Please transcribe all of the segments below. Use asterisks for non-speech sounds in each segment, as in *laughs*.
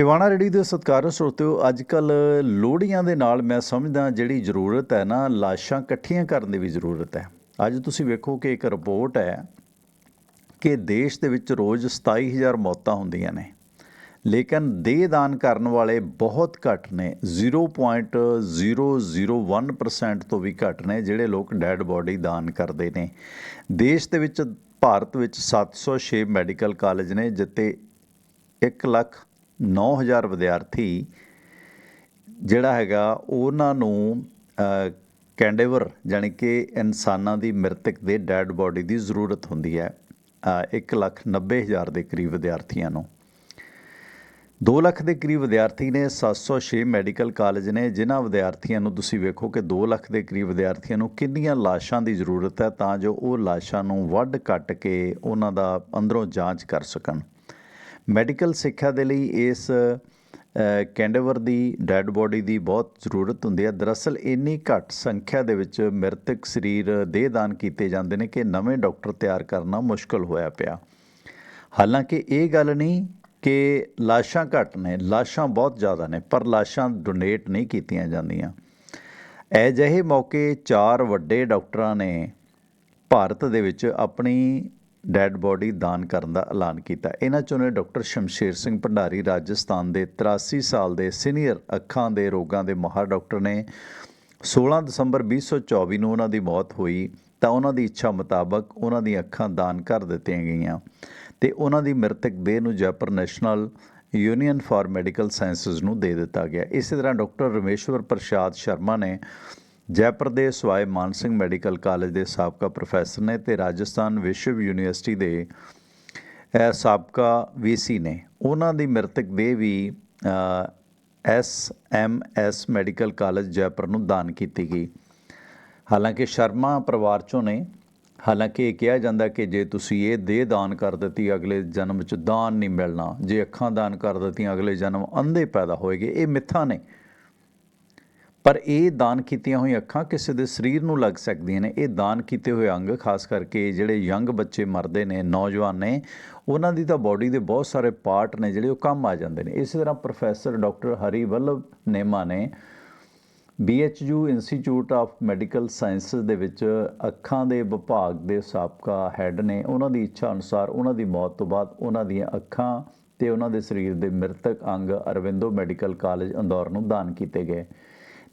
ਟਿਵਾਣਾ ਰੇੜੀ ਦੇ ਸਤਿਕਾਰਯੋਗ ਸਰੋਤਿਓ ਅੱਜ ਕੱਲ ਲੋੜੀਆਂ ਦੇ ਨਾਲ ਮੈਂ ਸਮਝਦਾ ਜਿਹੜੀ ਜ਼ਰੂਰਤ ਹੈ ਨਾ, ਲਾਸ਼ਾਂ ਇਕੱਠੀਆਂ ਕਰਨ ਦੀ ਵੀ ਜ਼ਰੂਰਤ ਹੈ। ਅੱਜ ਤੁਸੀਂ ਵੇਖੋ ਕਿ ਇੱਕ ਰਿਪੋਰਟ ਹੈ ਕਿ ਦੇਸ਼ ਦੇ ਵਿੱਚ ਰੋਜ਼ 27000 ਮੌਤਾਂ ਹੁੰਦੀਆਂ ਨੇ, ਲੇਕਿਨ ਦੇਹ ਦਾਨ ਕਰਨ ਵਾਲੇ ਬਹੁਤ ਘੱਟ ਨੇ 0.001% ਤੋਂ ਵੀ ਘੱਟ ਨੇ, ਜਿਹੜੇ ਲੋਕ ਡੈੱਡ ਬੋਡੀ ਦਾਨ ਕਰਦੇ ਨੇ। ਦੇਸ਼ ਦੇ ਵਿੱਚ, ਭਾਰਤ ਵਿੱਚ 706 ਮੈਡੀਕਲ ਕਾਲਜ ਨੇ ਜਿੱਤੇ 1 ਲੱਖ 9000 ਵਿਦਿਆਰਥੀ ਜਿਹੜਾ ਹੈਗਾ ਉਹਨਾਂ ਨੂੰ ਕੈਂਡੇਵਰ ਯਾਨੀ ਕਿ ਇਨਸਾਨਾਂ ਦੀ ਮ੍ਰਿਤਕ ਦੇ ਡੈਡ ਬੋਡੀ ਦੀ ਜ਼ਰੂਰਤ ਹੁੰਦੀ ਹੈ ਅ, ਇੱਕ ਲੱਖ ਨੱਬੇ ਹਜ਼ਾਰ ਦੇ ਕਰੀਬ ਵਿਦਿਆਰਥੀਆਂ ਨੂੰ। 2 ਲੱਖ ਦੇ ਕਰੀਬ ਵਿਦਿਆਰਥੀ ਨੇ 706 ਮੈਡੀਕਲ ਕਾਲਜ ਨੇ ਜਿਨ੍ਹਾਂ ਵਿਦਿਆਰਥੀਆਂ ਨੂੰ ਤੁਸੀਂ ਵੇਖੋ ਕਿ 2 ਲੱਖ ਦੇ ਕਰੀਬ ਵਿਦਿਆਰਥੀਆਂ ਨੂੰ ਕਿੰਨੀਆਂ ਲਾਸ਼ਾਂ ਦੀ ਜ਼ਰੂਰਤ ਹੈ ਤਾਂ ਜੋ ਉਹ ਲਾਸ਼ਾਂ ਨੂੰ ਵੱਢ ਕੱਟ ਕੇ ਉਹਨਾਂ ਦਾ ਅੰਦਰੋਂ ਜਾਂਚ ਕਰ ਸਕਣ। ਮੈਡੀਕਲ ਸਿੱਖਿਆ ਦੇ ਲਈ ਇਸ ਅ, ਕੈਂਡੇਵਰ ਦੀ ਡੈੱਡ ਬੋਡੀ ਦੀ ਬਹੁਤ ਜ਼ਰੂਰਤ ਹੁੰਦੀ ਹੈ। ਦਰਅਸਲ ਇੰਨੀ ਘੱਟ ਸੰਖਿਆ ਦੇ ਵਿੱਚ ਮ੍ਰਿਤਕ ਸਰੀਰ ਦੇਹ ਦਾਨ ਕੀਤੇ ਜਾਂਦੇ ਨੇ ਕਿ ਨਵੇਂ ਡਾਕਟਰ ਤਿਆਰ ਕਰਨਾ ਮੁਸ਼ਕਲ ਹੋਇਆ ਪਿਆ। ਹਾਲਾਂਕਿ ਇਹ ਗੱਲ ਨਹੀਂ ਕਿ ਲਾਸ਼ਾਂ ਘੱਟ ਨੇ ਲਾਸ਼ਾਂ ਬਹੁਤ ਜ਼ਿਆਦਾ ਨੇ ਪਰ ਲਾਸ਼ਾਂ ਡੋਨੇਟ ਨਹੀਂ ਕੀਤੀਆਂ ਜਾਂਦੀਆਂ। ਅਜਿਹੇ ਮੌਕੇ ਚਾਰ ਵੱਡੇ ਡਾਕਟਰਾਂ ਨੇ ਭਾਰਤ ਦੇ ਵਿੱਚ ਆਪਣੀ ਡੈੱਡ ਬੋਡੀ ਦਾਨ ਕਰਨ ਦਾ ਐਲਾਨ ਕੀਤਾ। ਇਹਨਾਂ ਚੋਂ ਨੇ ਡਾਕਟਰ ਸ਼ਮਸ਼ੇਰ ਸਿੰਘ ਭੰਡਾਰੀ, ਰਾਜਸਥਾਨ ਦੇ 83 ਸਾਲ ਦੇ ਸੀਨੀਅਰ ਅੱਖਾਂ ਦੇ ਰੋਗਾਂ ਦੇ ਮਾਹਰ ਡਾਕਟਰ ਨੇ 16 ਦਸੰਬਰ 2024 ਨੂੰ ਉਹਨਾਂ ਦੀ ਮੌਤ ਹੋਈ ਤਾਂ ਉਹਨਾਂ ਦੀ ਇੱਛਾ ਮੁਤਾਬਕ ਉਹਨਾਂ ਦੀਆਂ ਅੱਖਾਂ ਦਾਨ ਕਰ ਦਿੱਤੀਆਂ ਗਈਆਂ ਤੇ ਉਹਨਾਂ ਦੀ ਮ੍ਰਿਤਕ ਦੇਹ ਨੂੰ Jaipur national union for medical sciences ਨੂੰ ਦੇ ਦਿੱਤਾ ਗਿਆ। ਇਸੇ ਤਰ੍ਹਾਂ ਡਾਕਟਰ ਰਮੇਸ਼ਵਰ ਪ੍ਰਸ਼ਾਦ ਸ਼ਰਮਾ ਨੇ ਜੈਪੁਰ ਦੇ ਸਵਾਏ ਮਾਨ ਸਿੰਘ ਮੈਡੀਕਲ ਕਾਲਜ ਦੇ ਸਾਬਕਾ ਪ੍ਰੋਫੈਸਰ ਨੇ ਤੇ ਰਾਜਸਥਾਨ ਵਿਸ਼ਵ ਯੂਨੀਵਰਸਿਟੀ ਦੇ ਇਹ ਸਾਬਕਾ ਵੀਸੀ ਨੇ। ਉਹਨਾਂ ਦੀ ਮ੍ਰਿਤਕ ਦੇਹ ਵੀ S M S medical college Jaipur ਨੂੰ ਦਾਨ ਕੀਤੀ ਗਈ। ਹਾਲਾਂਕਿ ਸ਼ਰਮਾ ਪਰਿਵਾਰ ਚੋਂ ਨੇ। ਹਾਲਾਂਕਿ ਇਹ ਕਿਹਾ ਜਾਂਦਾ ਕਿ ਜੇ ਤੁਸੀਂ ਇਹ ਦੇਹ ਦਾਨ ਕਰ ਦਿੱਤੀ, ਅਗਲੇ ਜਨਮ 'ਚ ਦਾਨ ਨਹੀਂ ਮਿਲਣਾ। ਜੇ ਅੱਖਾਂ ਦਾਨ ਕਰ ਦਿੱਤੀਆਂ, ਅਗਲੇ ਜਨਮ ਅੰਧੇ ਪੈਦਾ ਹੋਏਗੇ। ਇਹ ਮਿੱਥਾਂ ਨੇ। ਪਰ ਇਹ ਦਾਨ ਕੀਤੀਆਂ ਹੋਈਆਂ ਅੱਖਾਂ ਕਿਸੇ ਦੇ ਸਰੀਰ ਨੂੰ ਲੱਗ ਸਕਦੀਆਂ ਨੇ। ਇਹ ਦਾਨ ਕੀਤੇ ਹੋਏ ਅੰਗ, ਖਾਸ ਕਰਕੇ ਜਿਹੜੇ ਯੰਗ ਬੱਚੇ ਮਰਦੇ ਨੇ, ਨੌਜਵਾਨ ਨੇ, ਉਹਨਾਂ ਦੀ ਤਾਂ ਬਾਡੀ ਦੇ ਬਹੁਤ ਸਾਰੇ ਪਾਰਟ ਨੇ ਜਿਹੜੇ ਉਹ ਕੰਮ ਆ ਜਾਂਦੇ ਨੇ। ਇਸੇ ਤਰ੍ਹਾਂ ਪ੍ਰੋਫੈਸਰ ਡਾਕਟਰ ਹਰੀ ਵੱਲਭ ਨੇਮਾ ਨੇ BHU institute of medical sciences ਦੇ ਵਿੱਚ ਅੱਖਾਂ ਦੇ ਵਿਭਾਗ ਦੇ ਸਾਬਕਾ ਹੈੱਡ ਨੇ। ਉਹਨਾਂ ਦੀ ਇੱਛਾ ਅਨੁਸਾਰ ਉਹਨਾਂ ਦੀ ਮੌਤ ਤੋਂ ਬਾਅਦ ਉਹਨਾਂ ਦੀਆਂ ਅੱਖਾਂ ਤੇ ਉਹਨਾਂ ਦੇ ਸਰੀਰ ਦੇ ਮ੍ਰਿਤਕ ਅੰਗ ਅਰਵਿੰਦੋ ਮੈਡੀਕਲ ਕਾਲਜ, ਅੰਦੌਰ ਨੂੰ ਦਾਨ ਕੀਤੇ ਗਏ।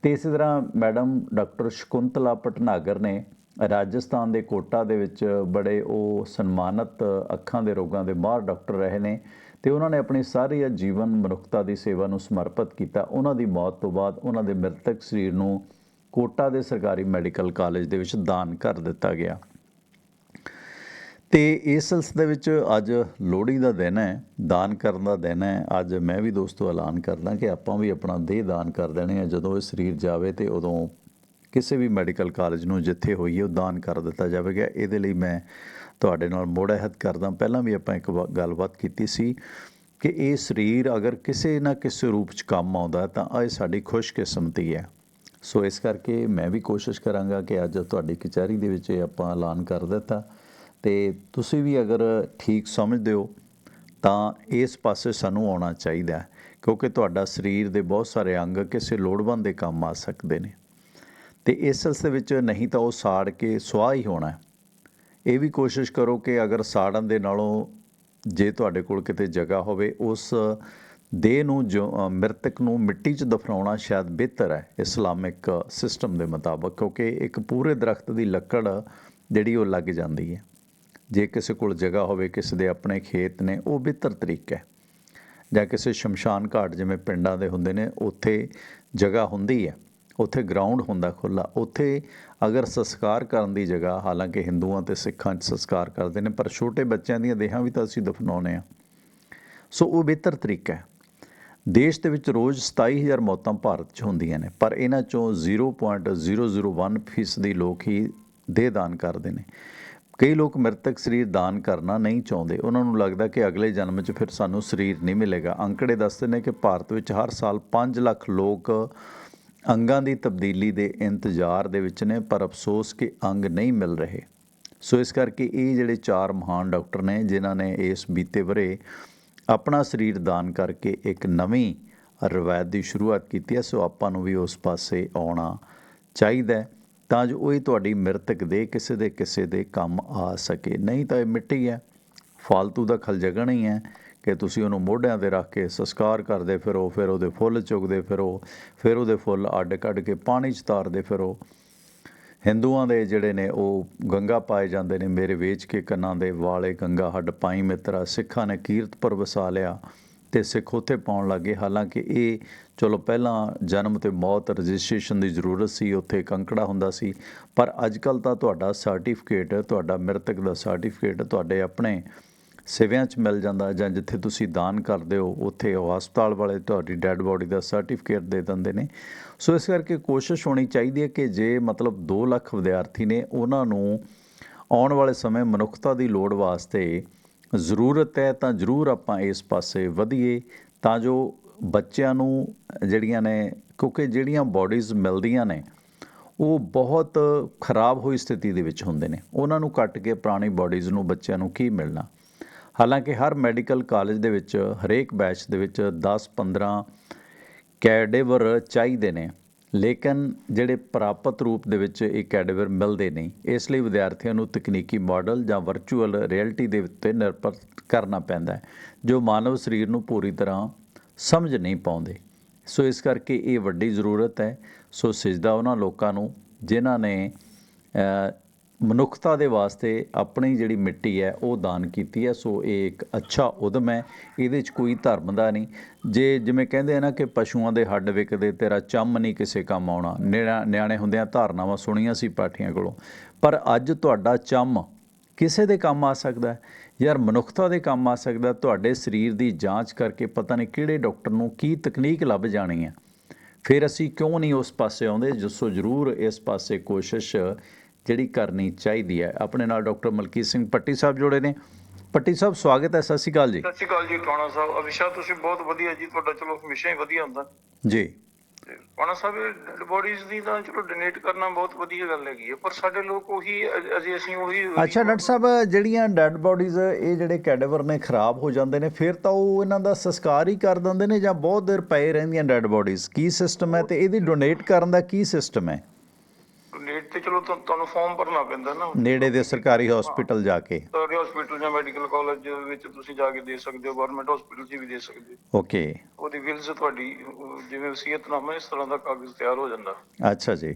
ਤੇ ਇਸੇ ਤਰ੍ਹਾਂ ਮੈਡਮ ਡਾਕਟਰ ਸ਼ਕੁੰਤਲਾ ਭਟਨਾਗਰ ਨੇ ਰਾਜਸਥਾਨ ਦੇ ਕੋਟਾ ਦੇ ਵਿੱਚ ਬੜੇ ਉਹ ਸਨਮਾਨਿਤ ਅੱਖਾਂ ਦੇ ਰੋਗਾਂ ਦੇ ਬਾਹਰ ਡਾਕਟਰ ਰਹੇ ਨੇ ਤੇ ਉਹਨਾਂ ਨੇ ਆਪਣੀ ਸਾਰੀ ਜੀਵਨ ਮਨੁੱਖਤਾ ਦੀ ਸੇਵਾ ਨੂੰ ਸਮਰਪਿਤ ਕੀਤਾ। ਉਹਨਾਂ ਦੀ ਮੌਤ ਤੋਂ ਬਾਅਦ ਉਹਨਾਂ ਦੇ ਮ੍ਰਿਤਕ ਸਰੀਰ ਨੂੰ ਕੋਟਾ ਦੇ ਸਰਕਾਰੀ ਮੈਡੀਕਲ ਕਾਲਜ ਦੇ ਵਿੱਚ ਦਾਨ ਕਰ ਦਿੱਤਾ ਗਿਆ। ਤੇ ਇਸ ਸਿਲਸਿਲੇ ਵਿੱਚ ਅੱਜ ਲੋਹੜੀ ਦਾ ਦਿਨ ਹੈ, ਦਾਨ ਕਰਨ ਦਾ ਦਿਨ ਹੈ। ਅੱਜ ਮੈਂ ਵੀ ਦੋਸਤੋ ਐਲਾਨ ਕਰਦਾ ਕਿ ਆਪਾਂ ਵੀ ਆਪਣਾ ਦੇਹ ਦਾਨ ਕਰ ਦੇਣੇ ਆ। ਜਦੋਂ ਇਹ ਸਰੀਰ ਜਾਵੇ ਤੇ ਉਦੋਂ ਕਿਸੇ ਵੀ ਮੈਡੀਕਲ ਕਾਲਜ ਨੂੰ ਜਿੱਥੇ ਹੋਈਏ ਉਹ ਦਾਨ ਕਰ ਦਿੱਤਾ ਜਾਵੇਗਾ। ਇਹਦੇ ਲਈ ਮੈਂ ਤੁਹਾਡੇ ਨਾਲ ਮੋੜਹਿਤ ਕਰਦਾ। ਪਹਿਲਾਂ ਵੀ ਆਪਾਂ ਇੱਕ ਵਾ- ਗੱਲਬਾਤ ਕੀਤੀ ਸੀ ਕਿ ਇਹ ਸਰੀਰ ਅਗਰ ਕਿਸੇ ਨਾ ਕਿਸੇ ਰੂਪ 'ਚ ਕੰਮ ਆਉਂਦਾ ਤਾਂ ਇਹ ਸਾਡੀ ਖੁਸ਼ਕਿਸਮਤੀ ਹੈ। ਸੋ ਇਸ ਕਰਕੇ ਮੈਂ ਵੀ ਕੋਸ਼ਿਸ਼ ਕਰਾਂਗਾ ਕਿ ਅੱਜ ਤੁਹਾਡੀ ਕਚਹਿਰੀ ਦੇ ਵਿੱਚ ਇਹ ਆਪਾਂ ਐਲਾਨ ਕਰ ਦਿੱਤਾ। ਤੇ ਤੁਸੀਂ ਵੀ ਅਗਰ ਠੀਕ ਸਮਝਦੇ ਹੋ, ਤਾਂ ਇਸ ਪਾਸੇ ਸਾਨੂੰ ਆਉਣਾ ਚਾਹੀਦਾ ਕਿਉਂਕਿ ਤੁਹਾਡਾ ਸਰੀਰ ਦੇ ਬਹੁਤ ਸਾਰੇ ਅੰਗ ਕਿਸੇ ਲੋੜਵੰਦ ਦੇ ਕੰਮ ਆ ਸਕਦੇ ਨੇ। ਤੇ ਇਸ ਸਿਲਸਿਲੇ ਵਿੱਚ ਨਹੀਂ ਤਾਂ ਉਹ ਸਾੜ ਕੇ ਸੁਆਹ ਹੀ ਹੋਣਾ ਇਹ ਵੀ ਕੋਸ਼ਿਸ਼ ਕਰੋ ਕਿ ਅਗਰ ਸਾੜਨ ਦੇ ਨਾਲੋਂ ਜੇ ਤੁਹਾਡੇ ਕੋਲ ਕਿਤੇ ਜਗ੍ਹਾ ਹੋਵੇ, ਉਸ ਦੇਹ ਨੂੰ ਜੋ ਮ੍ਰਿਤਕ ਨੂੰ ਮਿੱਟੀ 'ਚ ਦਫਨਾਉਣਾ ਸ਼ਾਇਦ ਬਿਹਤਰ ਹੈ ਇਸਲਾਮਿਕ ਸਿਸਟਮ ਦੇ ਮੁਤਾਬਕ, ਕਿਉਂਕਿ ਇੱਕ ਪੂਰੇ ਦਰਖਤ ਦੀ ਲੱਕੜ ਜਿਹੜੀ ਉਹ ਲੱਗ ਜਾਂਦੀ ਹੈ। ਜੇ ਕਿਸੇ ਕੋਲ ਜਗ੍ਹਾ ਹੋਵੇ, ਕਿਸੇ ਦੇ ਆਪਣੇ ਖੇਤ ਨੇ, ਉਹ ਬਿਹਤਰ ਤਰੀਕਾ ਹੈ। ਜਾਂ ਕਿਸੇ ਸ਼ਮਸ਼ਾਨ ਘਾਟ, ਜਿਵੇਂ ਪਿੰਡਾਂ ਦੇ ਹੁੰਦੇ ਨੇ, ਉੱਥੇ ਜਗ੍ਹਾ ਹੁੰਦੀ ਹੈ। ਉੱਥੇ ਗਰਾਊਂਡ ਹੁੰਦਾ ਖੁੱਲਾ ਉੱਥੇ ਅਗਰ ਸੰਸਕਾਰ ਕਰਨ ਦੀ ਜਗ੍ਹਾ, ਹਾਲਾਂਕਿ ਹਿੰਦੂਆਂ ਤੇ ਸਿੱਖਾਂ 'ਚ ਸੰਸਕਾਰ ਕਰਦੇ ਨੇ, ਪਰ ਛੋਟੇ ਬੱਚਿਆਂ ਦੀਆਂ ਦੇਹਾਂ ਵੀ ਤਾਂ ਅਸੀਂ ਦਫਨਾਉਂਦੇ ਆ ਸੋ ਉਹ ਬਿਹਤਰ ਤਰੀਕਾ ਹੈ। ਦੇਸ਼ ਦੇ ਵਿੱਚ ਰੋਜ਼ 27000 ਮੌਤਾਂ ਭਾਰਤ 'ਚ ਹੁੰਦੀਆਂ ਨੇ, ਪਰ ਇਹਨਾਂ ਚੋਂ 0.001% ਫੀਸਦੀ ਲੋਕ ਹੀ ਦੇਹ ਦਾਨ ਕਰਦੇ ਨੇ। ਕਈ ਲੋਕ ਮ੍ਰਿਤਕ ਸਰੀਰ ਦਾਨ ਕਰਨਾ ਨਹੀਂ ਚਾਹੁੰਦੇ। ਉਹਨਾਂ ਨੂੰ ਲੱਗਦਾ ਕਿ ਅਗਲੇ ਜਨਮ 'ਚ ਫਿਰ ਸਾਨੂੰ ਸਰੀਰ ਨਹੀਂ ਮਿਲੇਗਾ। ਅੰਕੜੇ ਦੱਸਦੇ ਨੇ ਕਿ ਭਾਰਤ ਵਿੱਚ ਹਰ ਸਾਲ 5 ਲੱਖ ਲੋਕ ਅੰਗਾਂ ਦੀ ਤਬਦੀਲੀ ਦੇ ਇੰਤਜ਼ਾਰ ਦੇ ਵਿੱਚ ਨੇ, ਪਰ ਅਫਸੋਸ ਕਿ ਅੰਗ ਨਹੀਂ ਮਿਲ ਰਹੇ। ਸੋ ਇਸ ਕਰਕੇ ਇਹ ਜਿਹੜੇ ਚਾਰ ਮਹਾਨ ਡਾਕਟਰ ਨੇ, ਜਿਨ੍ਹਾਂ ਨੇ ਇਸ ਬੀਤੇ ਬਰੇ ਆਪਣਾ ਸਰੀਰ ਦਾਨ ਕਰਕੇ ਇੱਕ ਨਵੀਂ ਰਵਾਇਤ ਦੀ ਸ਼ੁਰੂਆਤ ਕੀਤੀ ਹੈ, ਸੋ ਆਪਾਂ ਨੂੰ ਵੀ ਉਸ ਪਾਸੇ ਆਉਣਾ ਚਾਹੀਦਾ ਹੈ। ਤਾਂ ਜੋ ਉਹ ਹੀ ਤੁਹਾਡੀ ਮ੍ਰਿਤਕ ਦੇ ਕਿਸੇ ਦੇ ਕਿਸੇ ਦੇ ਕੰਮ ਆ ਸਕੇ। ਨਹੀਂ ਤਾਂ ਇਹ ਮਿੱਟੀ ਹੈ। ਫਾਲਤੂ ਦਾ ਖਲਜਗਣ ਹੀ ਹੈ ਕਿ ਤੁਸੀਂ ਉਹਨੂੰ ਮੋਢਿਆਂ ਤੇ ਰੱਖ ਕੇ ਸੰਸਕਾਰ ਕਰਦੇ ਫਿਰੋ, ਫਿਰ ਉਹਦੇ ਫੁੱਲ ਚੁਗਦੇ ਫਿਰੋ, ਫਿਰ ਉਹਦੇ ਫੁੱਲ ਅੱਡ ਕੱਢ ਕੇ ਪਾਣੀ 'ਚ ਤਾਰਦੇ ਫਿਰੋ। ਹਿੰਦੂਆਂ ਦੇ ਜਿਹੜੇ ਨੇ ਉਹ ਗੰਗਾ ਪਾਏ ਜਾਂਦੇ ਨੇ। ਮੇਰੇ ਵੇਚ ਕੇ ਕੰਨਾਂ ਦੇ ਵਾਲੇ ਗੰਗਾ ਹੱਡ ਪਾਈ ਮਿੱਤਰਾ, ਸਿੱਖਾਂ ਨੇ ਕੀਰਤ ਪਰ ਵਸਾ ਲਿਆ। ਤੇ ਸਿੱਖ ਉੱਥੇ ਪਾਉਣ ਲੱਗੇ। ਹਾਲਾਂਕਿ ਇਹ, ਚਲੋ ਪਹਿਲਾਂ ਜਨਮ ਤੇ ਮੌਤ ਰਜਿਸਟ੍ਰੇਸ਼ਨ ਦੀ ਜ਼ਰੂਰਤ ਸੀ, ਉੱਥੇ ਕੰਕੜਾ ਹੁੰਦਾ ਸੀ। ਪਰ ਅੱਜ ਕੱਲ ਤਾਂ ਤੁਹਾਡਾ ਸਰਟੀਫਿਕੇਟ, ਤੁਹਾਡਾ ਮ੍ਰਿਤਕ ਦਾ ਸਰਟੀਫਿਕੇਟ ਤੁਹਾਡੇ ਆਪਣੇ ਸਿਵਿਆਂ 'ਚ ਮਿਲ ਜਾਂਦਾ ਜਾਂ ਜਿੱਥੇ ਤੁਸੀਂ ਦਾਨ ਕਰਦੇ ਹੋ, ਉੱਥੇ ਉਹ ਹਸਪਤਾਲ ਵਾਲੇ ਤੁਹਾਡੀ ਡੈੱਡ ਬੋਡੀ ਦਾ ਸਰਟੀਫਿਕੇਟ ਦੇ ਦਿੰਦੇ ਨੇ। ਸੋ ਇਸ ਕਰਕੇ ਕੋਸ਼ਿਸ਼ ਹੋਣੀ ਚਾਹੀਦੀ ਹੈ ਕਿ ਜੇ ਮਤਲਬ 2 ਲੱਖ ਵਿਦਿਆਰਥੀ ਨੇ, ਉਹਨਾਂ ਨੂੰ ਆਉਣ ਵਾਲੇ ਸਮੇਂ ਮਨੁੱਖਤਾ ਦੀ ਲੋੜ ਵਾਸਤੇ ਜ਼ਰੂਰਤ ਹੈ ਤਾਂ ਜ਼ਰੂਰ ਆਪਾਂ ਇਸ ਪਾਸੇ ਵਧੀਏ, ਤਾਂ ਜੋ ਬੱਚਿਆਂ ਨੂੰ ਜਿਹੜੀਆਂ ਨੇ, ਕਿਉਂਕਿ ਜਿਹੜੀਆਂ ਬਾਡੀਜ਼ ਮਿਲਦੀਆਂ ਨੇ, ਉਹ ਬਹੁਤ ਖਰਾਬ ਹੋਈ ਸਥਿਤੀ ਦੇ ਵਿੱਚ ਹੁੰਦੇ ਨੇ। ਉਹਨਾਂ ਨੂੰ ਕੱਟ ਕੇ ਪੁਰਾਣੀ ਬਾਡੀਜ਼ ਨੂੰ ਬੱਚਿਆਂ ਨੂੰ ਕੀ ਮਿਲਣਾ? ਹਾਲਾਂਕਿ ਹਰ ਮੈਡੀਕਲ ਕਾਲਜ ਦੇ ਵਿੱਚ, ਹਰੇਕ ਬੈਚ ਦੇ ਵਿੱਚ 10-15 ਕੈਡੇਵਰ ਚਾਹੀਦੇ ਨੇ। ਲੇਕਿਨ ਜਿਹੜੇ ਪ੍ਰਾਪਤ ਰੂਪ ਦੇ ਵਿੱਚ ਇਹ ਕੈਡੇਵਰ ਮਿਲਦੇ ਨਹੀਂ, ਇਸ ਲਈ ਵਿਦਿਆਰਥੀਆਂ ਨੂੰ ਤਕਨੀਕੀ ਮਾਡਲ ਜਾਂ ਵਰਚੁਅਲ ਰਿਐਲਿਟੀ ਦੇ ਉੱਤੇ ਨਿਰਭਰ ਕਰਨਾ ਪੈਂਦਾ ਹੈ, ਜੋ ਮਾਨਵ ਸਰੀਰ ਨੂੰ ਪੂਰੀ ਤਰ੍ਹਾਂ ਸਮਝ ਨਹੀਂ ਪਾਉਂਦੇ। ਸੋ ਇਸ ਕਰਕੇ ਇਹ ਵੱਡੀ ਜ਼ਰੂਰਤ ਹੈ। ਸੋ ਸਜਦਾ ਉਹਨਾਂ ਲੋਕਾਂ ਨੂੰ, ਜਿਨ੍ਹਾਂ ਨੇ ਮਨੁੱਖਤਾ ਦੇ ਵਾਸਤੇ ਆਪਣੀ ਜਿਹੜੀ ਮਿੱਟੀ ਹੈ, ਉਹ ਦਾਨ ਕੀਤੀ ਹੈ। ਸੋ ਇਹ ਇੱਕ ਅੱਛਾ ਉਦਮ ਹੈ। ਇਹਦੇ 'ਚ ਕੋਈ ਧਰਮ ਦਾ ਨਹੀਂ। ਜੇ ਜਿਵੇਂ ਕਹਿੰਦੇ ਆ ਨਾ ਕਿ ਪਸ਼ੂਆਂ ਦੇ ਹੱਡ ਵਿਕਦੇ, ਤੇਰਾ ਚੰਮ ਨਹੀਂ ਕਿਸੇ ਕੰਮ ਆਉਣਾ। ਨਿਆ- ਨਿਆਣੇ ਹੁੰਦਿਆਂ ਧਾਰਨਾਵਾਂ ਸੁਣੀਆਂ ਸੀ ਪਾਠੀਆਂ ਕੋਲੋਂ। ਪਰ ਅੱਜ ਤੁਹਾਡਾ ਚੰਮ ਕਿਸੇ ਦੇ ਕੰਮ ਆ ਸਕਦਾ ਹੈ? ਯਾਰ, ਮਨੁੱਖਤਾ ਦੇ ਕੰਮ ਆ ਸਕਦਾ। ਤੁਹਾਡੇ ਸਰੀਰ ਦੀ ਜਾਂਚ ਕਰਕੇ ਪਤਾ ਨਹੀਂ ਕਿਹੜੇ ਡਾਕਟਰ ਨੂੰ ਕੀ ਤਕਨੀਕ ਲੱਭ ਜਾਣੀ ਹੈ। ਫਿਰ ਅਸੀਂ ਕਿਉਂ ਨਹੀਂ ਉਸ ਪਾਸੇ ਆਉਂਦੇ? ਜਿਸੋ ਜ਼ਰੂਰ ਇਸ ਪਾਸੇ ਕੋਸ਼ਿਸ਼ ਜਿਹੜੀ ਕਰਨੀ ਚਾਹੀਦੀ ਹੈ। ਆਪਣੇ ਨਾਲ ਡਾਕਟਰ ਮਲਕੀਤ ਸਿੰਘ ਪੱਟੀ ਸਾਹਿਬ ਜੁੜੇ ਨੇ। ਪੱਟੀ ਸਾਹਿਬ ਸਵਾਗਤ ਹੈ। ਸਤਿ ਸ਼੍ਰੀ ਅਕਾਲ ਜੀ। ਸਤਿ ਸ਼੍ਰੀ ਅਕਾਲ ਜੀ ਟਵਾਣਾ ਸਾਹਿਬ। ਅਵਿਸ਼ਾ ਤੁਸੀਂ ਬਹੁਤ ਵਧੀਆ ਜੀ। ਤੁਹਾਡਾ ਚਲੋ ਹਮੇਸ਼ਾ ਹੀ ਵਧੀਆ ਹੁੰਦਾ। ਜੀ। ਤੇ ਟਵਾਣਾ ਸਾਹਿਬ ਬੋਡੀਜ਼ ਦੀ ਤਾਂ ਚਲੋ ਡੋਨੇਟ ਕਰਨਾ ਬਹੁਤ ਵਧੀਆ ਗੱਲ ਹੈਗੀ ਹੈ। ਪਰ ਸਾਡੇ ਲੋਕ ਉਹੀ ਅਜੇ ਅਸੀਂ ਉਹੀ ਅੱਛਾ ਡਾਕਟਰ ਸਾਹਿਬ ਜਿਹੜੀਆਂ ਡੈੱਡ ਬਾਡੀਜ਼ ਇਹ ਜਿਹੜੇ ਕੈਡੇਵਰ ਨੇ ਖਰਾਬ ਹੋ ਜਾਂਦੇ ਨੇ ਫਿਰ ਤਾਂ ਉਹ ਇਹਨਾਂ ਦਾ ਸੰਸਕਾਰ ਹੀ ਕਰ ਦਿੰਦੇ ਨੇ ਜਾਂ ਬਹੁਤ ਦੇਰ ਪਏ ਰਹਿੰਦੀਆਂ ਡੈੱਡ ਬਾਡੀਜ਼ ਕੀ ਸਿਸਟਮ ਹੈ ਤੇ ਇਹਦੀ ਡੋਨੇਟ ਕਰਨ ਦਾ ਕੀ ਸਿਸਟਮ ਹੈ? ਡੋਨੇਟ ਤੇ ਚਲੋ ਤੁਹਾ- ਤੁਹਾਨੂੰ ਫਾਰਮ ਭਰਨਾ ਪੈਂਦਾ ਨਾ। ਨੇੜੇ ਦੇ ਸਰਕਾਰੀ ਹਸਪੀਟਲ ਜਾ ਕੇ। ਸਰਕਾਰੀ ਹਸਪੀਟਲ ਜਾਂ ਮੈਡੀਕਲ ਕਾਲਜ ਵਿੱਚ ਤੁਸੀਂ ਜਾ ਕੇ ਦੇ ਸਕਦੇ ਹੋ ਗਵਰਨਮੈਂਟ ਹਸਪੀਟਲ 'ਚ ਵੀ ਦੇ ਸਕਦੇ ਹੋ। ਓਕੇ ਉਹਦੀ ਵਿਲਸ ਤੁਹਾਡੀ ਜਿਵੇਂ ਵਸੀਅਤਨਾਮਾ ਇਸ ਤਰ੍ਹਾਂ ਦਾ ਕਾਗਜ਼ ਤਿਆਰ ਹੋ ਜਾਂਦਾ। ਅੱਛਾ ਜੀ।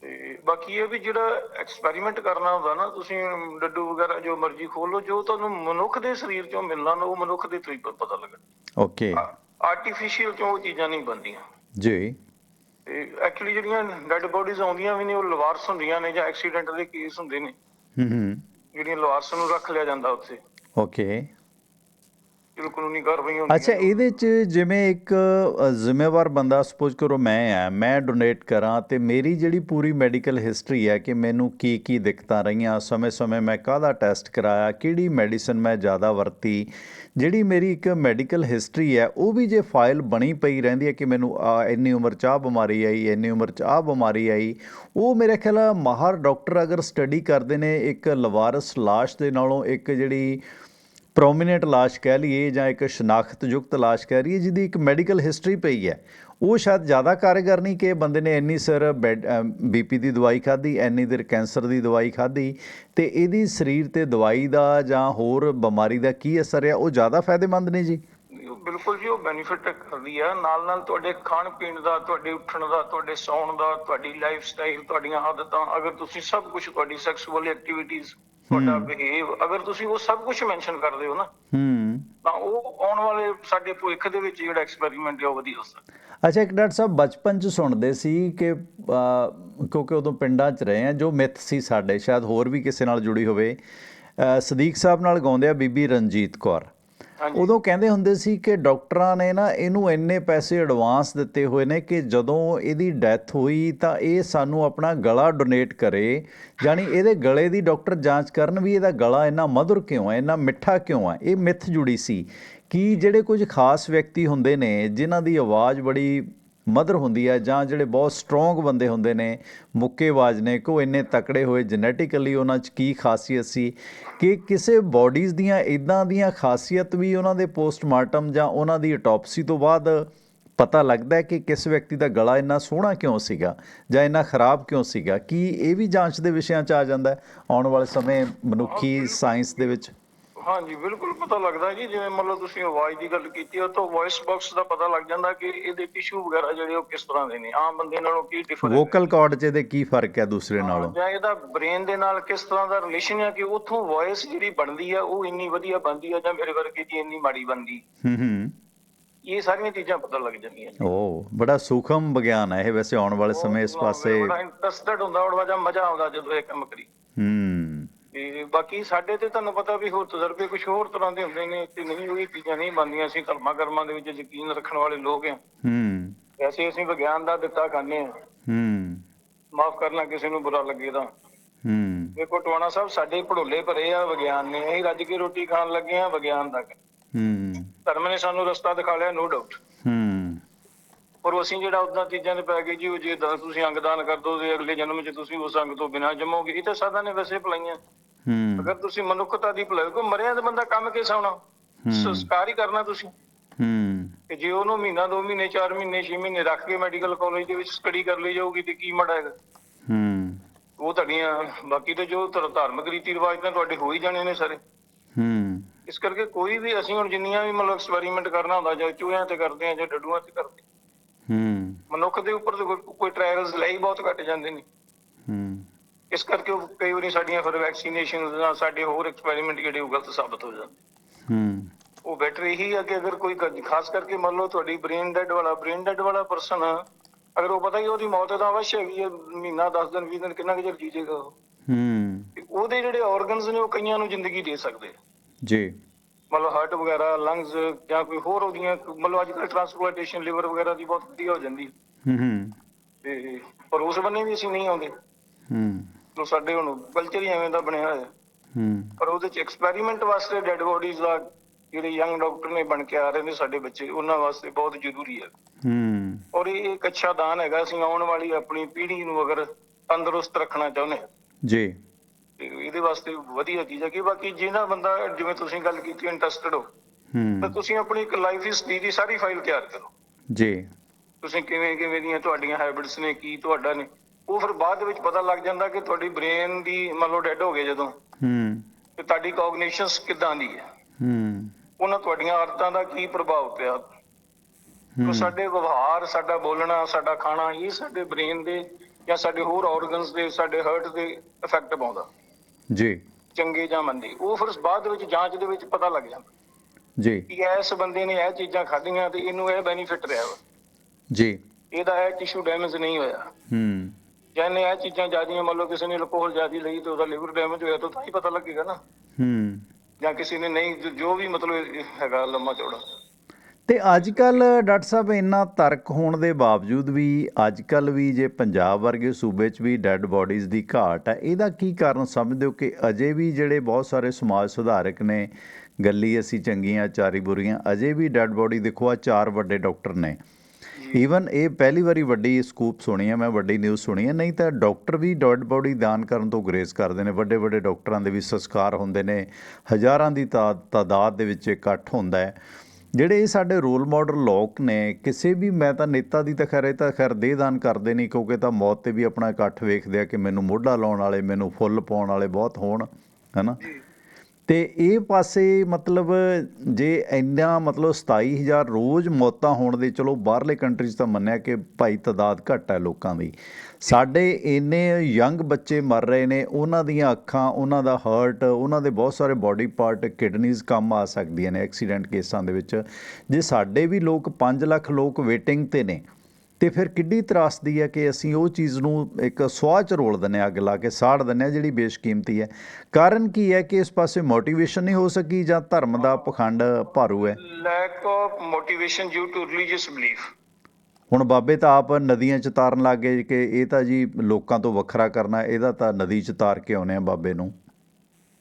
ਤੇ ਬਾਕੀ ਇਹ ਵੀ ਜਿਹੜਾ ਐਕਸਪੈਰੀਮੈਂਟ ਕਰਨਾ ਹੁੰਦਾ ਨਾ ਤੁਸੀਂ ਡੱਡੂ ਵਗੈਰਾ ਜੋ ਮਰਜ਼ੀ ਖੋਲੋ ਜੋ ਤੁਹਾਨੂੰ ਮਨੁੱਖ ਦੇ ਸਰੀਰ ਚੋਂ ਮਿਲਣਾ ਨਾ ਉਹ ਮਨੁੱਖ ਦੇ ਤੋਂ ਹੀ ਪਤਾ ਲੱਗਣਾ। ਓਕੇ ਆਰਟੀਫੀਸ਼ੀਅਲ ਚੋਂ ਉਹ ਚੀਜ਼ਾਂ ਨਹੀਂ ਬਣਦੀਆਂ। ਜੀ। ਤੇ ਐਕਚੁਅਲੀ ਜਿਹੜੀਆਂ ਡੈੱਡ ਬੋਡੀਜ਼ ਆਉਂਦੀਆਂ ਵੀ ਨੇ ਉਹ ਲਵਾਰਸ ਹੁੰਦੀਆਂ ਨੇ ਜਾਂ ਐਕਸੀਡੈਂਟ ਦੇ ਕੇਸ ਹੁੰਦੇ ਨੇ। ਹੂੰ ਹੂੰ। ਜਿਹੜੀਆਂ ਲਵਾਰਸ ਨੂੰ ਰੱਖ ਲਿਆ ਜਾਂਦਾ ਉੱਥੇ। ਓਕੇ ਜਦੋਂ ਕਾਨੂੰਨੀ ਕਾਰਵਾਈ ਹੁੰਦੀ ਅੱਛਾ ਇਹਦੇ ਚ ਜਿਵੇਂ ਇੱਕ ਜ਼ਿੰਮੇਵਾਰ ਬੰਦਾ ਸਪੋਜ਼ ਕਰੋ ਮੈਂ ਆ ਮੈਂ ਡੋਨੇਟ ਕਰਾਂ ਤੇ ਮੇਰੀ ਜਿਹੜੀ ਪੂਰੀ ਮੈਡੀਕਲ ਹਿਸਟਰੀ ਹੈ ਕਿ ਮੈਨੂੰ ਕੀ ਕੀ ਦਿੱਕਤਾਂ ਰਹੀਆਂ ਸਮੇਂ-ਸਮੇਂ ਮੈਂ ਕਾਹਦਾ ਟੈਸਟ ਕਰਾਇਆ ਕਿਹੜੀ ਮੈਡੀਸਨ ਮੈਂ ਜ਼ਿਆਦਾ ਵਰਤੀ ਜਿਹੜੀ ਮੇਰੀ ਇੱਕ ਮੈਡੀਕਲ ਹਿਸਟਰੀ ਹੈ ਉਹ ਵੀ ਜੇ ਫਾਈਲ ਬਣੀ ਪਈ ਰਹਿੰਦੀ ਹੈ ਕਿ ਮੈਨੂੰ ਆ ਇੰਨੀ ਉਮਰ ਚ ਆਹ ਬਿਮਾਰੀ ਆਈ ਇੰਨੀ ਉਮਰ ਚ ਆਹ ਬਿਮਾਰੀ ਆਈ ਉਹ ਮੇਰੇ ਖਿਆਲ ਆ ਮਾਹਰ ਡਾਕਟਰ ਅਗਰ ਸਟੱਡੀ ਕਰਦੇ ਨੇ ਇੱਕ ਲਵਾਰਸ ਲਾਸ਼ ਦੇ ਨਾਲੋਂ ਇੱਕ ਜਿਹੜੀ ਪ੍ਰੋਮੀਨੈਂਟ ਲਾਸ਼ ਕਹਿ ਲਈਏ ਜਾਂ ਇੱਕ ਸ਼ਨਾਖਤਯੁਕਤ ਲਾਸ਼ ਕਹਿ ਲਈਏ, ਜਿਹਦੀ ਇੱਕ ਮੈਡੀਕਲ ਹਿਸਟਰੀ ਪਈ ਹੈ। ਉਹ ਸ਼ਾਇਦ ਜ਼ਿਆਦਾ ਕਾਰਗਰ ਨਹੀਂ ਕਿ ਬੰਦੇ ਨੇ ਇੰਨੀ ਸਿਰ ਬੀਪੀ ਦੀ ਦਵਾਈ ਖਾਧੀ, ਇੰਨੀ ਦੇਰ ਕੈਂਸਰ ਦੀ ਦਵਾਈ ਖਾਧੀ, ਤੇ ਇਹਦੀ ਸਰੀਰ ਤੇ ਦਵਾਈ ਦਾ ਜਾਂ ਹੋਰ ਬਿਮਾਰੀ ਦਾ ਕੀ ਅਸਰ ਹੈ? ਉਹ ਜ਼ਿਆਦਾ ਫਾਇਦੇਮੰਦ ਨੇ ਜੀ। ਬਿਲਕੁਲ ਜੀ, ਉਹ ਬੈਨੀਫਿਟ ਕਰਦੀ ਆ। ਨਾਲ ਨਾਲ ਤੁਹਾਡੇ ਖਾਣ ਪੀਣ ਦਾ, ਤੁਹਾਡੇ ਉੱਠਣ ਦਾ, ਤੁਹਾਡੇ ਸੌਣ ਦਾ, ਤੁਹਾਡੀ ਲਾਈਫ ਸਟਾਈਲ ਤੁਹਾਡੀਆਂ ਆਦਤਾਂ, ਅਗਰ ਤੁਸੀਂ ਸਭ ਕੁਝ ਤੁਹਾਡੀ ਸੈਕਸੁਅਲ ਐਕਟੀਵਿਟੀਜ਼ ਤੁਹਾਡਾ ਬਿਹੇਵ ਅਗਰ ਤੁਸੀਂ ਉਹ ਸਭ ਕੁਝ ਮੈਂਸ਼ਨ ਕਰਦੇ ਹੋ ਨਾ ਹੂੰ। ਤਾਂ ਉਹ ਆਉਣ ਵਾਲੇ ਸਾਡੇ ਭਵਿੱਖ ਦੇ ਵਿੱਚ ਜਿਹੜਾ ਐਕਸਪੈਰੀਮੈਂਟ ਹੈ ਉਹ ਵਧੀਆ ਹੋ ਸਕਦਾ। ਅੱਛਾ ਇੱਕ ਡਾਕਟਰ ਸਾਹਿਬ ਬਚਪਨ ਚ ਸੁਣਦੇ ਸੀ ਕਿ ਕਿਉਂਕਿ ਉਦੋਂ ਪਿੰਡਾਂ ਚ ਰਹੇ ਆ ਜੋ ਮਿੱਥ ਸੀ ਸਾਡੇ ਸ਼ਾਇਦ ਹੋਰ ਵੀ ਕਿਸੇ ਨਾਲ ਜੁੜੀ ਹੋਵੇ। ਸਦੀਕ ਸਾਹਿਬ ਨਾਲ ਗਾਉਂਦੇ ਆ ਬੀਬੀ ਰਣਜੀਤ ਕੌਰ। ਉਦੋਂ ਕਹਿੰਦੇ ਹੁੰਦੇ ਸੀ ਕਿ ਡਾਕਟਰਾਂ ਨੇ ਨਾ ਇਹਨੂੰ ਇੰਨੇ ਪੈਸੇ ਐਡਵਾਂਸ ਦਿੱਤੇ ਹੋਏ ਨੇ ਕਿ ਜਦੋਂ ਇਹਦੀ ਡੈਥ ਹੋਈ ਤਾਂ ਇਹ ਸਾਨੂੰ ਆਪਣਾ ਗਲਾ ਡੋਨੇਟ ਕਰੇ। ਯਾਨੀ ਇਹਦੇ ਗਲੇ ਦੀ ਡਾਕਟਰ ਜਾਂਚ ਕਰਨ ਵੀ ਇਹਦਾ ਗਲਾ ਇੰਨਾ ਮਧੁਰ ਕਿਉਂ ਹੈ, ਇੰਨਾ ਮਿੱਠਾ ਕਿਉਂ ਹੈ? ਇਹ ਮਿੱਥ ਜੁੜੀ ਸੀ। ਕਿ ਜਿਹੜੇ ਕੁਝ ਖਾਸ ਵਿਅਕਤੀ ਹੁੰਦੇ ਨੇ, ਜਿਨ੍ਹਾਂ ਦੀ ਆਵਾਜ਼ ਬੜੀ ਮਦਰ ਹੁੰਦੀ ਹੈ ਜਾਂ ਜਿਹੜੇ ਬਹੁਤ ਸਟਰੋਂਗ ਬੰਦੇ ਹੁੰਦੇ ਨੇ ਮੁੱਕੇਬਾਜ਼ ਨੇ ਕੋ ਇੰਨੇ ਤਕੜੇ ਹੋਏ ਜੈਨੇਟਿਕਲੀ ਉਹਨਾਂ 'ਚ ਕੀ ਖਾਸੀਅਤ ਸੀ? ਕਿ ਕਿਸੇ ਬਾਡੀਜ਼ ਦੀਆਂ ਇਦਾਂ ਦੀਆਂ ਖਾਸੀਅਤ ਵੀ ਉਹਨਾਂ ਦੇ ਪੋਸਟਮਾਰਟਮ ਜਾਂ ਉਹਨਾਂ ਦੀ ਆਟੋਪਸੀ ਤੋਂ ਬਾਅਦ ਪਤਾ ਲੱਗਦਾ ਹੈ ਕਿ ਕਿਸ ਵਿਅਕਤੀ ਦਾ ਗਲਾ ਇੰਨਾ ਸੋਹਣਾ ਕਿਉਂ ਸੀਗਾ ਜਾਂ ਇੰਨਾ ਖਰਾਬ ਕਿਉਂ ਸੀਗਾ? ਕੀ ਇਹ ਵੀ ਜਾਂਚ ਦੇ ਵਿਸ਼ਿਆਂ 'ਚ ਆ ਜਾਂਦਾ ਹੈ? ਆਉਣ ਵਾਲੇ ਸਮੇਂ ਮਨੁੱਖੀ ਸਾਇੰਸ ਦੇ ਵਿੱਚ। ਹਾਂਜੀ ਬਿਲਕੁਲ ਪਤਾ ਲੱਗਦਾ ਜੀ ਜਿਵੇਂ ਮੰਨ ਲਓ ਤੁਸੀਂ ਆਵਾਜ਼ ਦੀ ਗੱਲ ਕੀਤੀ ਉਹ ਤੋਂ ਵੌਇਸ ਬਾਕਸ ਦਾ ਪਤਾ ਲੱਗ ਜਾਂਦਾ ਕਿ ਇਹਦੇ ਟਿਸ਼ੂ ਵਗੈਰਾ ਜਿਹੜੇ ਉਹ ਕਿਸ ਤਰ੍ਹਾਂ ਦੇ ਨੇ ਆਮ ਬੰਦੇ ਨਾਲੋਂ ਕੀ ਡਿਫਰੈਂਟ ਵੋਕਲ ਕਾਰਡ 'ਚ ਇਹਦੇ ਕੀ ਫ਼ਰਕ ਹੈ ਦੂਸਰੇ ਨਾਲੋਂ? ਜਾਂ ਇਹਦਾ ਬ੍ਰੇਨ ਦੇ ਨਾਲ ਕਿਸ ਤਰ੍ਹਾਂ ਦਾ ਰਿਲੇਸ਼ਨ ਹੈ ਕਿ ਉੱਥੋਂ ਵੌਇਸ ਜਿਹੜੀ ਬਣਦੀ ਆ ਉਹ ਇੰਨੀ ਵਧੀਆ ਬਣਦੀ ਆ ਜਾਂ ਮੇਰੇ ਵਰਗੇ ਦੀ ਇੰਨੀ ਮਾੜੀ ਬਣਦੀ। ਹੂੰ ਹੂੰ। ਇਹ ਸਾਰੀਆਂ ਚੀਜ਼ਾਂ ਪਤਾ ਲੱਗ ਜਾਂਦੀਆਂ ਨੇ। ਓ ਬੜਾ ਸੂਖਮ ਵਿਗਿਆਨ ਹੈ ਇਹ ਵੈਸੇ ਆਉਣ ਵਾਲੇ ਸਮੇਂ ਇਸ ਪਾਸੇ। ਬੜਾ ਇੰਟਰਸਟਡ ਹੁੰਦਾ ਬੜਾ ਜਾਂ ਮਜ਼ਾ ਆਉਂਦਾ ਜਦੋਂ ਇਹ ਕੰਮ ਕਰੀ। ਹੂੰ। ਤੇ ਬਾਕੀ ਸਾਡੇ ਤੇ ਤੁਹਾਨੂੰ ਪਤਾ ਵੀ ਹੋਰ ਤਜਰਬੇ ਕੁਝ ਹੋਰ ਤਰ੍ਹਾਂ ਦੇ ਹੁੰਦੇ ਨੇ ਤੇ ਨਹੀਂ ਉਹ ਚੀਜ਼ਾਂ ਨਹੀਂ ਬਣਦੀਆਂ। ਅਸੀਂ ਧਰਮਾਂ ਕਰਮਾਂ ਦੇ ਵਿੱਚ ਯਕੀਨ ਰੱਖਣ ਵਾਲੇ ਲੋਕ ਆ ਹੂੰ। ਵੈਸੇ ਅਸੀਂ ਵਿਗਿਆਨ ਦਾ ਦਿੱਤਾ ਖਾਂਦੇ ਆ ਹੂੰ। ਮਾਫ ਕਰਨਾ ਕਿਸੇ ਨੂੰ ਬੁਰਾ ਲੱਗੇ ਤਾਂ। ਹੂੰ। ਵੇਖੋ ਟਵਾਣਾ ਸਾਹਿਬ ਸਾਡੇ ਭੜੋਲੇ ਭਰੇ ਆ ਵਿਗਿਆਨ ਨੇ। ਅਸੀਂ ਰੱਜ ਕੇ ਰੋਟੀ ਖਾਣ ਲੱਗੇ ਆ ਵਿਗਿਆਨ ਦਾ ਹੂੰ। ਧਰਮ ਨੇ ਸਾਨੂੰ ਰਸਤਾ ਦਿਖਾ ਲਿਆ ਨੋ ਡਾਊਟ ਹੂੰ। ਪਰ ਅਸੀਂ ਜਿਹੜਾ ਉਦਾਂ ਚੀਜ਼ਾਂ ਤੇ ਪੈ ਗਏ ਜੀ ਉਹ ਜੇ ਦਾਨ ਤੁਸੀਂ ਅੰਗਦਾਨ ਕਰ ਦੋ ਤੇ ਅਗਲੇ ਜਨਮ 'ਚ ਤੁਸੀਂ ਉਸ ਅੰਗ ਤੋਂ ਬਿਨਾਂ ਜੰਮੋਗੇ। ਇਹ ਤਾਂ ਸਾਦਾ ਨੇ ਵੈਸੇ ਭਲਾਈਆਂ। ਹੂੰ। ਅਗਰ ਤੁਸੀਂ ਮਨੁੱਖਤਾ ਦੀ ਭਲਾਈ ਕੋ ਮਰਿਆ ਤਾਂ ਬੰਦਾ ਕੰਮ ਕਿਸ ਆਉਣਾ? ਸੰਸਕਾਰ ਹੀ ਕਰਨਾ ਤੁਸੀਂ। ਹੂੰ। ਤੇ ਜੇ ਉਹਨੂੰ ਮਹੀਨਾ ਦੋ ਮਹੀਨੇ ਚਾਰ ਮਹੀਨੇ ਛੇ ਮਹੀਨੇ ਰੱਖ ਕੇ ਮੈਡੀਕਲ ਕਾਲਜ ਦੇ ਵਿੱਚ ਸਟੱਡੀ ਕਰ ਲਈ ਜਾਊਗੀ ਤੇ ਕੀ ਮੜਾ ਹੈਗਾ? ਹੂੰ। ਉਹ ਤੁਹਾਡੀਆਂ ਬਾਕੀ ਤੇ ਜੋ ਧਰ- ਧਾਰਮਿਕ ਰੀਤੀ ਰਿਵਾਜ ਤਾਂ ਤੁਹਾਡੇ ਹੋ ਹੀ ਜਾਣੇ ਨੇ ਸਾਰੇ। ਹੂੰ। ਇਸ ਕਰਕੇ ਕੋਈ ਵੀ ਅਸੀਂ ਹੁਣ ਜਿੰਨੀਆਂ ਵੀ ਮਤਲਬ ਐਕਸਪੈਰੀਮੈਂਟ ਕਰਨਾ ਹੁੰਦਾ ਜਾਂ ਚੂਹਿਆਂ ਤੇ ਕਰਦੇ ਆ ਜਾਂ ਡੱਡੂਆਂ ਤੇ ਕਰਦੇ ਹਾਂ। ਹੂੰ ਮਨੁੱਖ ਦੇ ਉੱਪਰ ਤਾਂ ਕੋਈ- ਕੋਈ ਟ੍ਰਾਇਲਸ ਲਈ ਬਹੁਤ ਘੱਟ ਜਾਂਦੇ ਨੇ। ਹੂੰ। ਇਸ ਕਰਕੇ ਉਹ ਕਈ ਵਾਰੀ ਸਾਡੀਆਂ ਫਿਰ ਵੈਕਸੀਨੇਸ਼ਨ ਜਾਂ ਸਾਡੇ ਹੋਰ ਐਕਸਪੈਰੀਮੈਂਟ ਜਿਹੜੇ ਉਹ ਗਲਤ ਸਾਬਤ ਹੋ ਜਾਂਦੇ। ਹੂੰ। ਉਹ ਬੈਟਰ ਇਹੀ ਆ ਕਿ ਅਗਰ ਕੋਈ ਕ- ਖਾਸ ਕਰਕੇ ਮੰਨ ਲਓ ਤੁਹਾਡੀ ਬ੍ਰੇਨ ਡੈਡ ਵਾਲਾ ਬ੍ਰੇਨ ਡੈਡ ਵਾਲਾ ਪਰਸਨ ਅਗਰ ਉਹ ਪਤਾ ਹੀ ਉਹਦੀ ਮੌਤ ਦਾ ਅਵශ්ୟ ਹੈਗੀ ਹੈ ਮਹੀਨਾ 10 ਦਿਨ 20 ਦਿਨ ਕਿੰਨਾ ਕੁ ਚਿਰ ਜੀਜੇਗਾ ਉਹ। ਹੂੰ। ਤੇ ਉਹਦੇ ਜਿਹੜੇ ਆਰਗਨਸ ਨੇ ਉਹ ਕਈਆਂ ਨੂੰ ਜ਼ਿੰਦਗੀ ਦੇ ਸਕਦੇ ਆ। ਜੀ। ਮਤਲਬ ਹਾਰਟ ਵਗੈਰਾ ਲੰਗਸ ਜਾਂ ਕੋਈ ਹੋਰ ਉਹਦੀਆਂ ਮਤਲਬ ਅੱਜ ਕੱਲ੍ਹ ਟ੍ਰਾਂਸਪਲਾਂਟੇਸ਼ਨ ਲਿਵਰ ਵਗੈਰਾ ਦੀ ਬਹੁਤ ਵਧੀਆ ਹੋ ਜਾਂਦੀ ਹੂੰ। ਹੂੰ ਤੇ ਪਰ ਉਸ ਬੰਨੇ ਵੀ ਅਸੀਂ ਨਹੀਂ ਆਉਂਦੇ। ਹੂੰ। ਤੋ ਸਾਡੇ ਹੁਣ ਕਲਚਰ ਹੀ ਐਵੇਂ ਦਾ ਬਣਿਆ ਹੋਇਆ। ਹੂੰ। ਪਰ ਉਹਦੇ ਚ ਐਕਸਪੈਰੀਮੈਂਟ ਵਾਸਤੇ ਡੈਡ ਬੋਡੀਜ਼ ਦਾ ਜਿਹੜੇ ਯੰਗ ਡਾਕਟਰ ਨੇ ਬਣ ਕੇ ਆ ਰਹੇ ਨੇ ਸਾਡੇ ਬੱਚੇ ਉਹਨਾਂ ਵਾਸਤੇ ਬਹੁਤ ਜ਼ਰੂਰੀ ਹੈ। ਹੂੰ। ਔਰ ਇਹ ਇੱਕ ਅੱਛਾ ਦਾਨ ਹੈਗਾ ਅਸੀਂ ਆਉਣ ਵਾਲੀ ਆਪਣੀ ਪੀੜ੍ਹੀ ਨੂੰ ਅਗਰ ਤੰਦਰੁਸਤ ਰੱਖਣਾ ਚਾਹੁੰਦੇ ਹਾਂ। ਜੀ। ਤੇ ਇਹਦੇ ਵਾਸਤੇ ਵਧੀਆ ਚੀਜ਼ ਹੈ ਕਿ ਬਾਕੀ ਜਿਹਨਾਂ ਬੰਦਾ ਜਿਵੇਂ ਤੁਸੀਂ ਗੱਲ ਕੀਤੀ ਇੰਟਰਸਟਡ ਹੋ ਤਾਂ ਤੁਸੀਂ ਆਪਣੀ ਇੱਕ ਲਾਈਫ ਹਿਸਟਰੀ ਦੀ ਸਾਰੀ ਫਾਈਲ ਤਿਆਰ ਕਰੋ। ਜੀ। ਤੁਸੀਂ ਕਿਵੇਂ ਕਿਵੇਂ ਦੀਆਂ ਤੁਹਾਡੀਆਂ ਹੈਬਿਟਸ ਨੇ ਕੀ ਤੁਹਾਡਾ ਨੇ ਉਹ ਫਿਰ ਬਾਅਦ ਵਿੱਚ ਪਤਾ ਲੱਗ ਜਾਂਦਾ ਕਿ ਤੁਹਾਡੀ ਬ੍ਰੇਨ ਦੀ ਮੰਨ ਲਓ ਡੈਡ ਹੋ ਗਏ ਜਦੋਂ ਹੂੰ। ਤੇ ਤੁਹਾਡੀ ਕੋਗਨੀਸ਼ਨਸ ਕਿੱਦਾਂ ਦੀ ਹੈ? ਹੂੰ। ਉਹਨਾਂ ਤੁਹਾਡੀਆਂ ਆਦਤਾਂ ਦਾ ਕੀ ਪ੍ਰਭਾਵ ਪਿਆ? ਤੋ ਸਾਡੇ ਵਿਵਹਾਰ ਸਾਡਾ ਬੋਲਣਾ ਸਾਡਾ ਖਾਣਾ ਇਹ ਸਾਡੇ ਬ੍ਰੇਨ ਦੇ ਜਾਂ ਸਾਡੇ ਹੋਰ ਆਰਗਨਸ ਦੇ ਸਾਡੇ ਹਾਰਟ ਦੇ ਇਫੈਕਟ ਪਾਉਂਦਾ। ਜੀ। ਚੰਗੇ ਜਾਂ ਮੰਦੇ ਉਹ ਫਿਰ ਬਾਅਦ ਵਿੱਚ ਜਾਂਚ ਦੇ ਵਿੱਚ ਪਤਾ ਲੱਗ ਜਾਂਦਾ। ਜੀ। ਕਿ ਇਸ ਬੰਦੇ ਨੇ ਇਹ ਚੀਜ਼ਾਂ ਖਾਧੀਆਂ ਤੇ ਇਹਨੂੰ ਇਹ ਬੈਨੀਫਿਟ ਰਿਹਾ ਵਾ। ਜੀ। ਇਹਦਾ ਇਹ ਟਿਸ਼ੂ ਡੈਮੇਜ ਨਹੀਂ ਹੋਇਆ। ਹੂੰ। ਜਾਂ ਇਹਨੇ ਇਹ ਚੀਜ਼ਾਂ ਜ਼ਿਆਦੀਆਂ ਮੰਨ ਲਓ ਕਿਸੇ ਨੇ ਅਲਕੋਹਲ ਜ਼ਿਆਦੀ ਲਈ ਤੇ ਉਹਦਾ ਲਿਵਰ ਡੈਮੇਜ ਹੋਇਆ ਤਾਂ ਤਾਂ ਹੀ ਪਤਾ ਲੱਗੇਗਾ ਨਾ। ਹੂੰ। ਜਾਂ ਕਿਸੇ ਨੇ ਨਹੀਂ ਜੋ- ਵੀ ਮਤਲਬ ਹੈਗਾ ਲੰਮਾ ਚੌੜਾ। ਤੇ ਅੱਜ ਕੱਲ ਡਾਕਟਰ ਸਾਹਿਬ, ਇੰਨਾ ਤਰਕ ਹੋਣ ਦੇ ਬਾਵਜੂਦ ਵੀ ਅੱਜ ਕੱਲ ਵੀ ਜੇ ਪੰਜਾਬ ਵਰਗੇ ਸੂਬੇ 'ਚ ਵੀ ਡੈੱਡ ਬਾਡੀਜ਼ ਦੀ ਘਾਟ ਹੈ, ਇਹਦਾ ਕੀ ਕਾਰਨ ਸਮਝਦੇ ਹੋ ਕਿ ਅਜੇ ਵੀ ਜਿਹੜੇ ਬਹੁਤ ਸਾਰੇ ਸਮਾਜ ਸੁਧਾਰਕ ਨੇ, ਗੱਲੀ ਅਸੀਂ ਚੰਗੀਆਂ, ਚਾਰੀ ਬੁਰੀਆਂ, ਅਜੇ ਵੀ ਡੈੱਡ ਬਾਡੀ ਦੇਖੋ ਆ ਚਾਰ ਵੱਡੇ ਡਾਕਟਰ ਨੇ। ਈਵਨ ਇਹ ਪਹਿਲੀ ਵਾਰੀ ਵੱਡੀ ਸਕੂਪ ਸੁਣੀ ਹੈ, ਮੈਂ ਵੱਡੀ ਨਿਊਜ਼ ਸੁਣੀ ਹੈ, ਨਹੀਂ ਤਾਂ ਡਾਕਟਰ ਵੀ ਡੈਡ ਬਾਡੀ ਦਾਨ ਕਰਨ ਤੋਂ ਗੁਰੇਜ਼ ਕਰਦੇ ਨੇ ਵੱਡੇ ਵੱਡੇ ਡਾਕਟਰਾਂ ਦੇ ਵੀ ਸੰਸਕਾਰ ਹੁੰਦੇ ਨੇ, ਹਜ਼ਾਰਾਂ ਦੀ ਤਾ- ਤਾਦਾਦ ਦੇ ਵਿੱਚ ਇਕੱਠ ਹੁੰਦਾ ਹੈ। ਜਿਹੜੇ ਇਹ ਸਾਡੇ ਰੋਲ ਮਾਡਲ ਲੋਕ ਨੇ, ਕਿਸੇ ਵੀ ਮੈਂ ਤਾਂ ਨੇਤਾ ਦੀ ਤਾਂ ਖੈਰ, ਇਹ ਤਾਂ ਖੈਰ ਦੇਹਦਾਨ ਕਰਦੇ ਨਹੀਂ ਕਿਉਂਕਿ ਤਾਂ ਮੌਤ ਤੇ ਵੀ ਆਪਣਾ ਇਕੱਠ ਵੇਖਦੇ ਆ ਕਿ ਮੈਨੂੰ ਮੋਢਾ ਲਾਉਣ ਵਾਲੇ, ਮੈਨੂੰ ਫੁੱਲ ਪਾਉਣ ਵਾਲੇ ਬਹੁਤ ਹੋਣ, ਹੈਨਾ? ਤੇ ਇਹ ਪਾਸੇ ਮਤਲਬ ਜੇ ਇੰਨਾ ਮਤਲਬ 27000 ਰੋਜ਼ ਮੌਤਾਂ ਹੋਣ ਦੇ, ਚਲੋ ਬਾਹਰਲੇ ਕੰਟਰੀਜ਼ ਤਾਂ ਮੰਨਿਆ ਕਿ ਭਾਈ ਤਾਦਾਦ ਘੱਟ ਹੈ ਲੋਕਾਂ ਦੀ। ਸਾਡੇ ਇੰਨੇ ਯੰਗ ਬੱਚੇ ਮਰ ਰਹੇ ਨੇ, ਉਹਨਾਂ ਦੀਆਂ ਅੱਖਾਂ, ਉਹਨਾਂ ਦਾ ਹਾਰਟ ਉਹਨਾਂ ਦੇ ਬਹੁਤ ਸਾਰੇ ਬਾਡੀ ਪਾਰਟ ਕਿਡਨੀਜ਼ ਕੰਮ ਆ ਸਕਦੀਆਂ ਨੇ ਐਕਸੀਡੈਂਟ ਕੇਸਾਂ ਦੇ ਵਿੱਚ। ਜੇ ਸਾਡੇ ਵੀ ਲੋਕ 5 ਲੱਖ ਲੋਕ ਵੇਟਿੰਗ ਤੇ ਨੇ ਤੇ ਫਿਰ ਕਿੱਡੀ ਤਰਾਸਦੀ ਹੈ ਕਿ ਅਸੀਂ ਉਹ ਚੀਜ਼ ਨੂੰ ਇੱਕ ਸੁਆਹ ਚ ਰੋਲ ਹਾਂ ਅੱਗ ਲਾ ਕੇ ਸਾੜ ਹਾਂ ਜਿਹੜੀ ਬੇਸ਼ਕੀਮਤੀ ਹੈ। ਕਾਰਨ ਕੀ ਹੈ ਕਿ ਇਸ ਪਾਸੇ ਮੋਟੀਵੇਸ਼ਨ ਨਹੀਂ ਹੋ ਸਕੀ ਜਾਂ ਧਰਮ ਦਾ ਪਖੰਡ ਭਾਰੂ ਹੈ? Lack of motivation due to religious belief ਹੁਣ ਬਾਬੇ ਤਾਂ ਆਪ ਨਦੀਆਂ ਚ ਤਾਰਨ ਲੱਗ ਗਏ ਕਿ ਇਹ ਤਾਂ ਜੀ ਲੋਕਾਂ ਤੋਂ ਵੱਖਰਾ ਕਰਨਾ ਇਹਦਾ ਤਾਂ ਨਦੀ ਚ ਤਾਰ ਕੇ ਆਉਨੇ ਆ ਬਾਬੇ ਨੂੰ।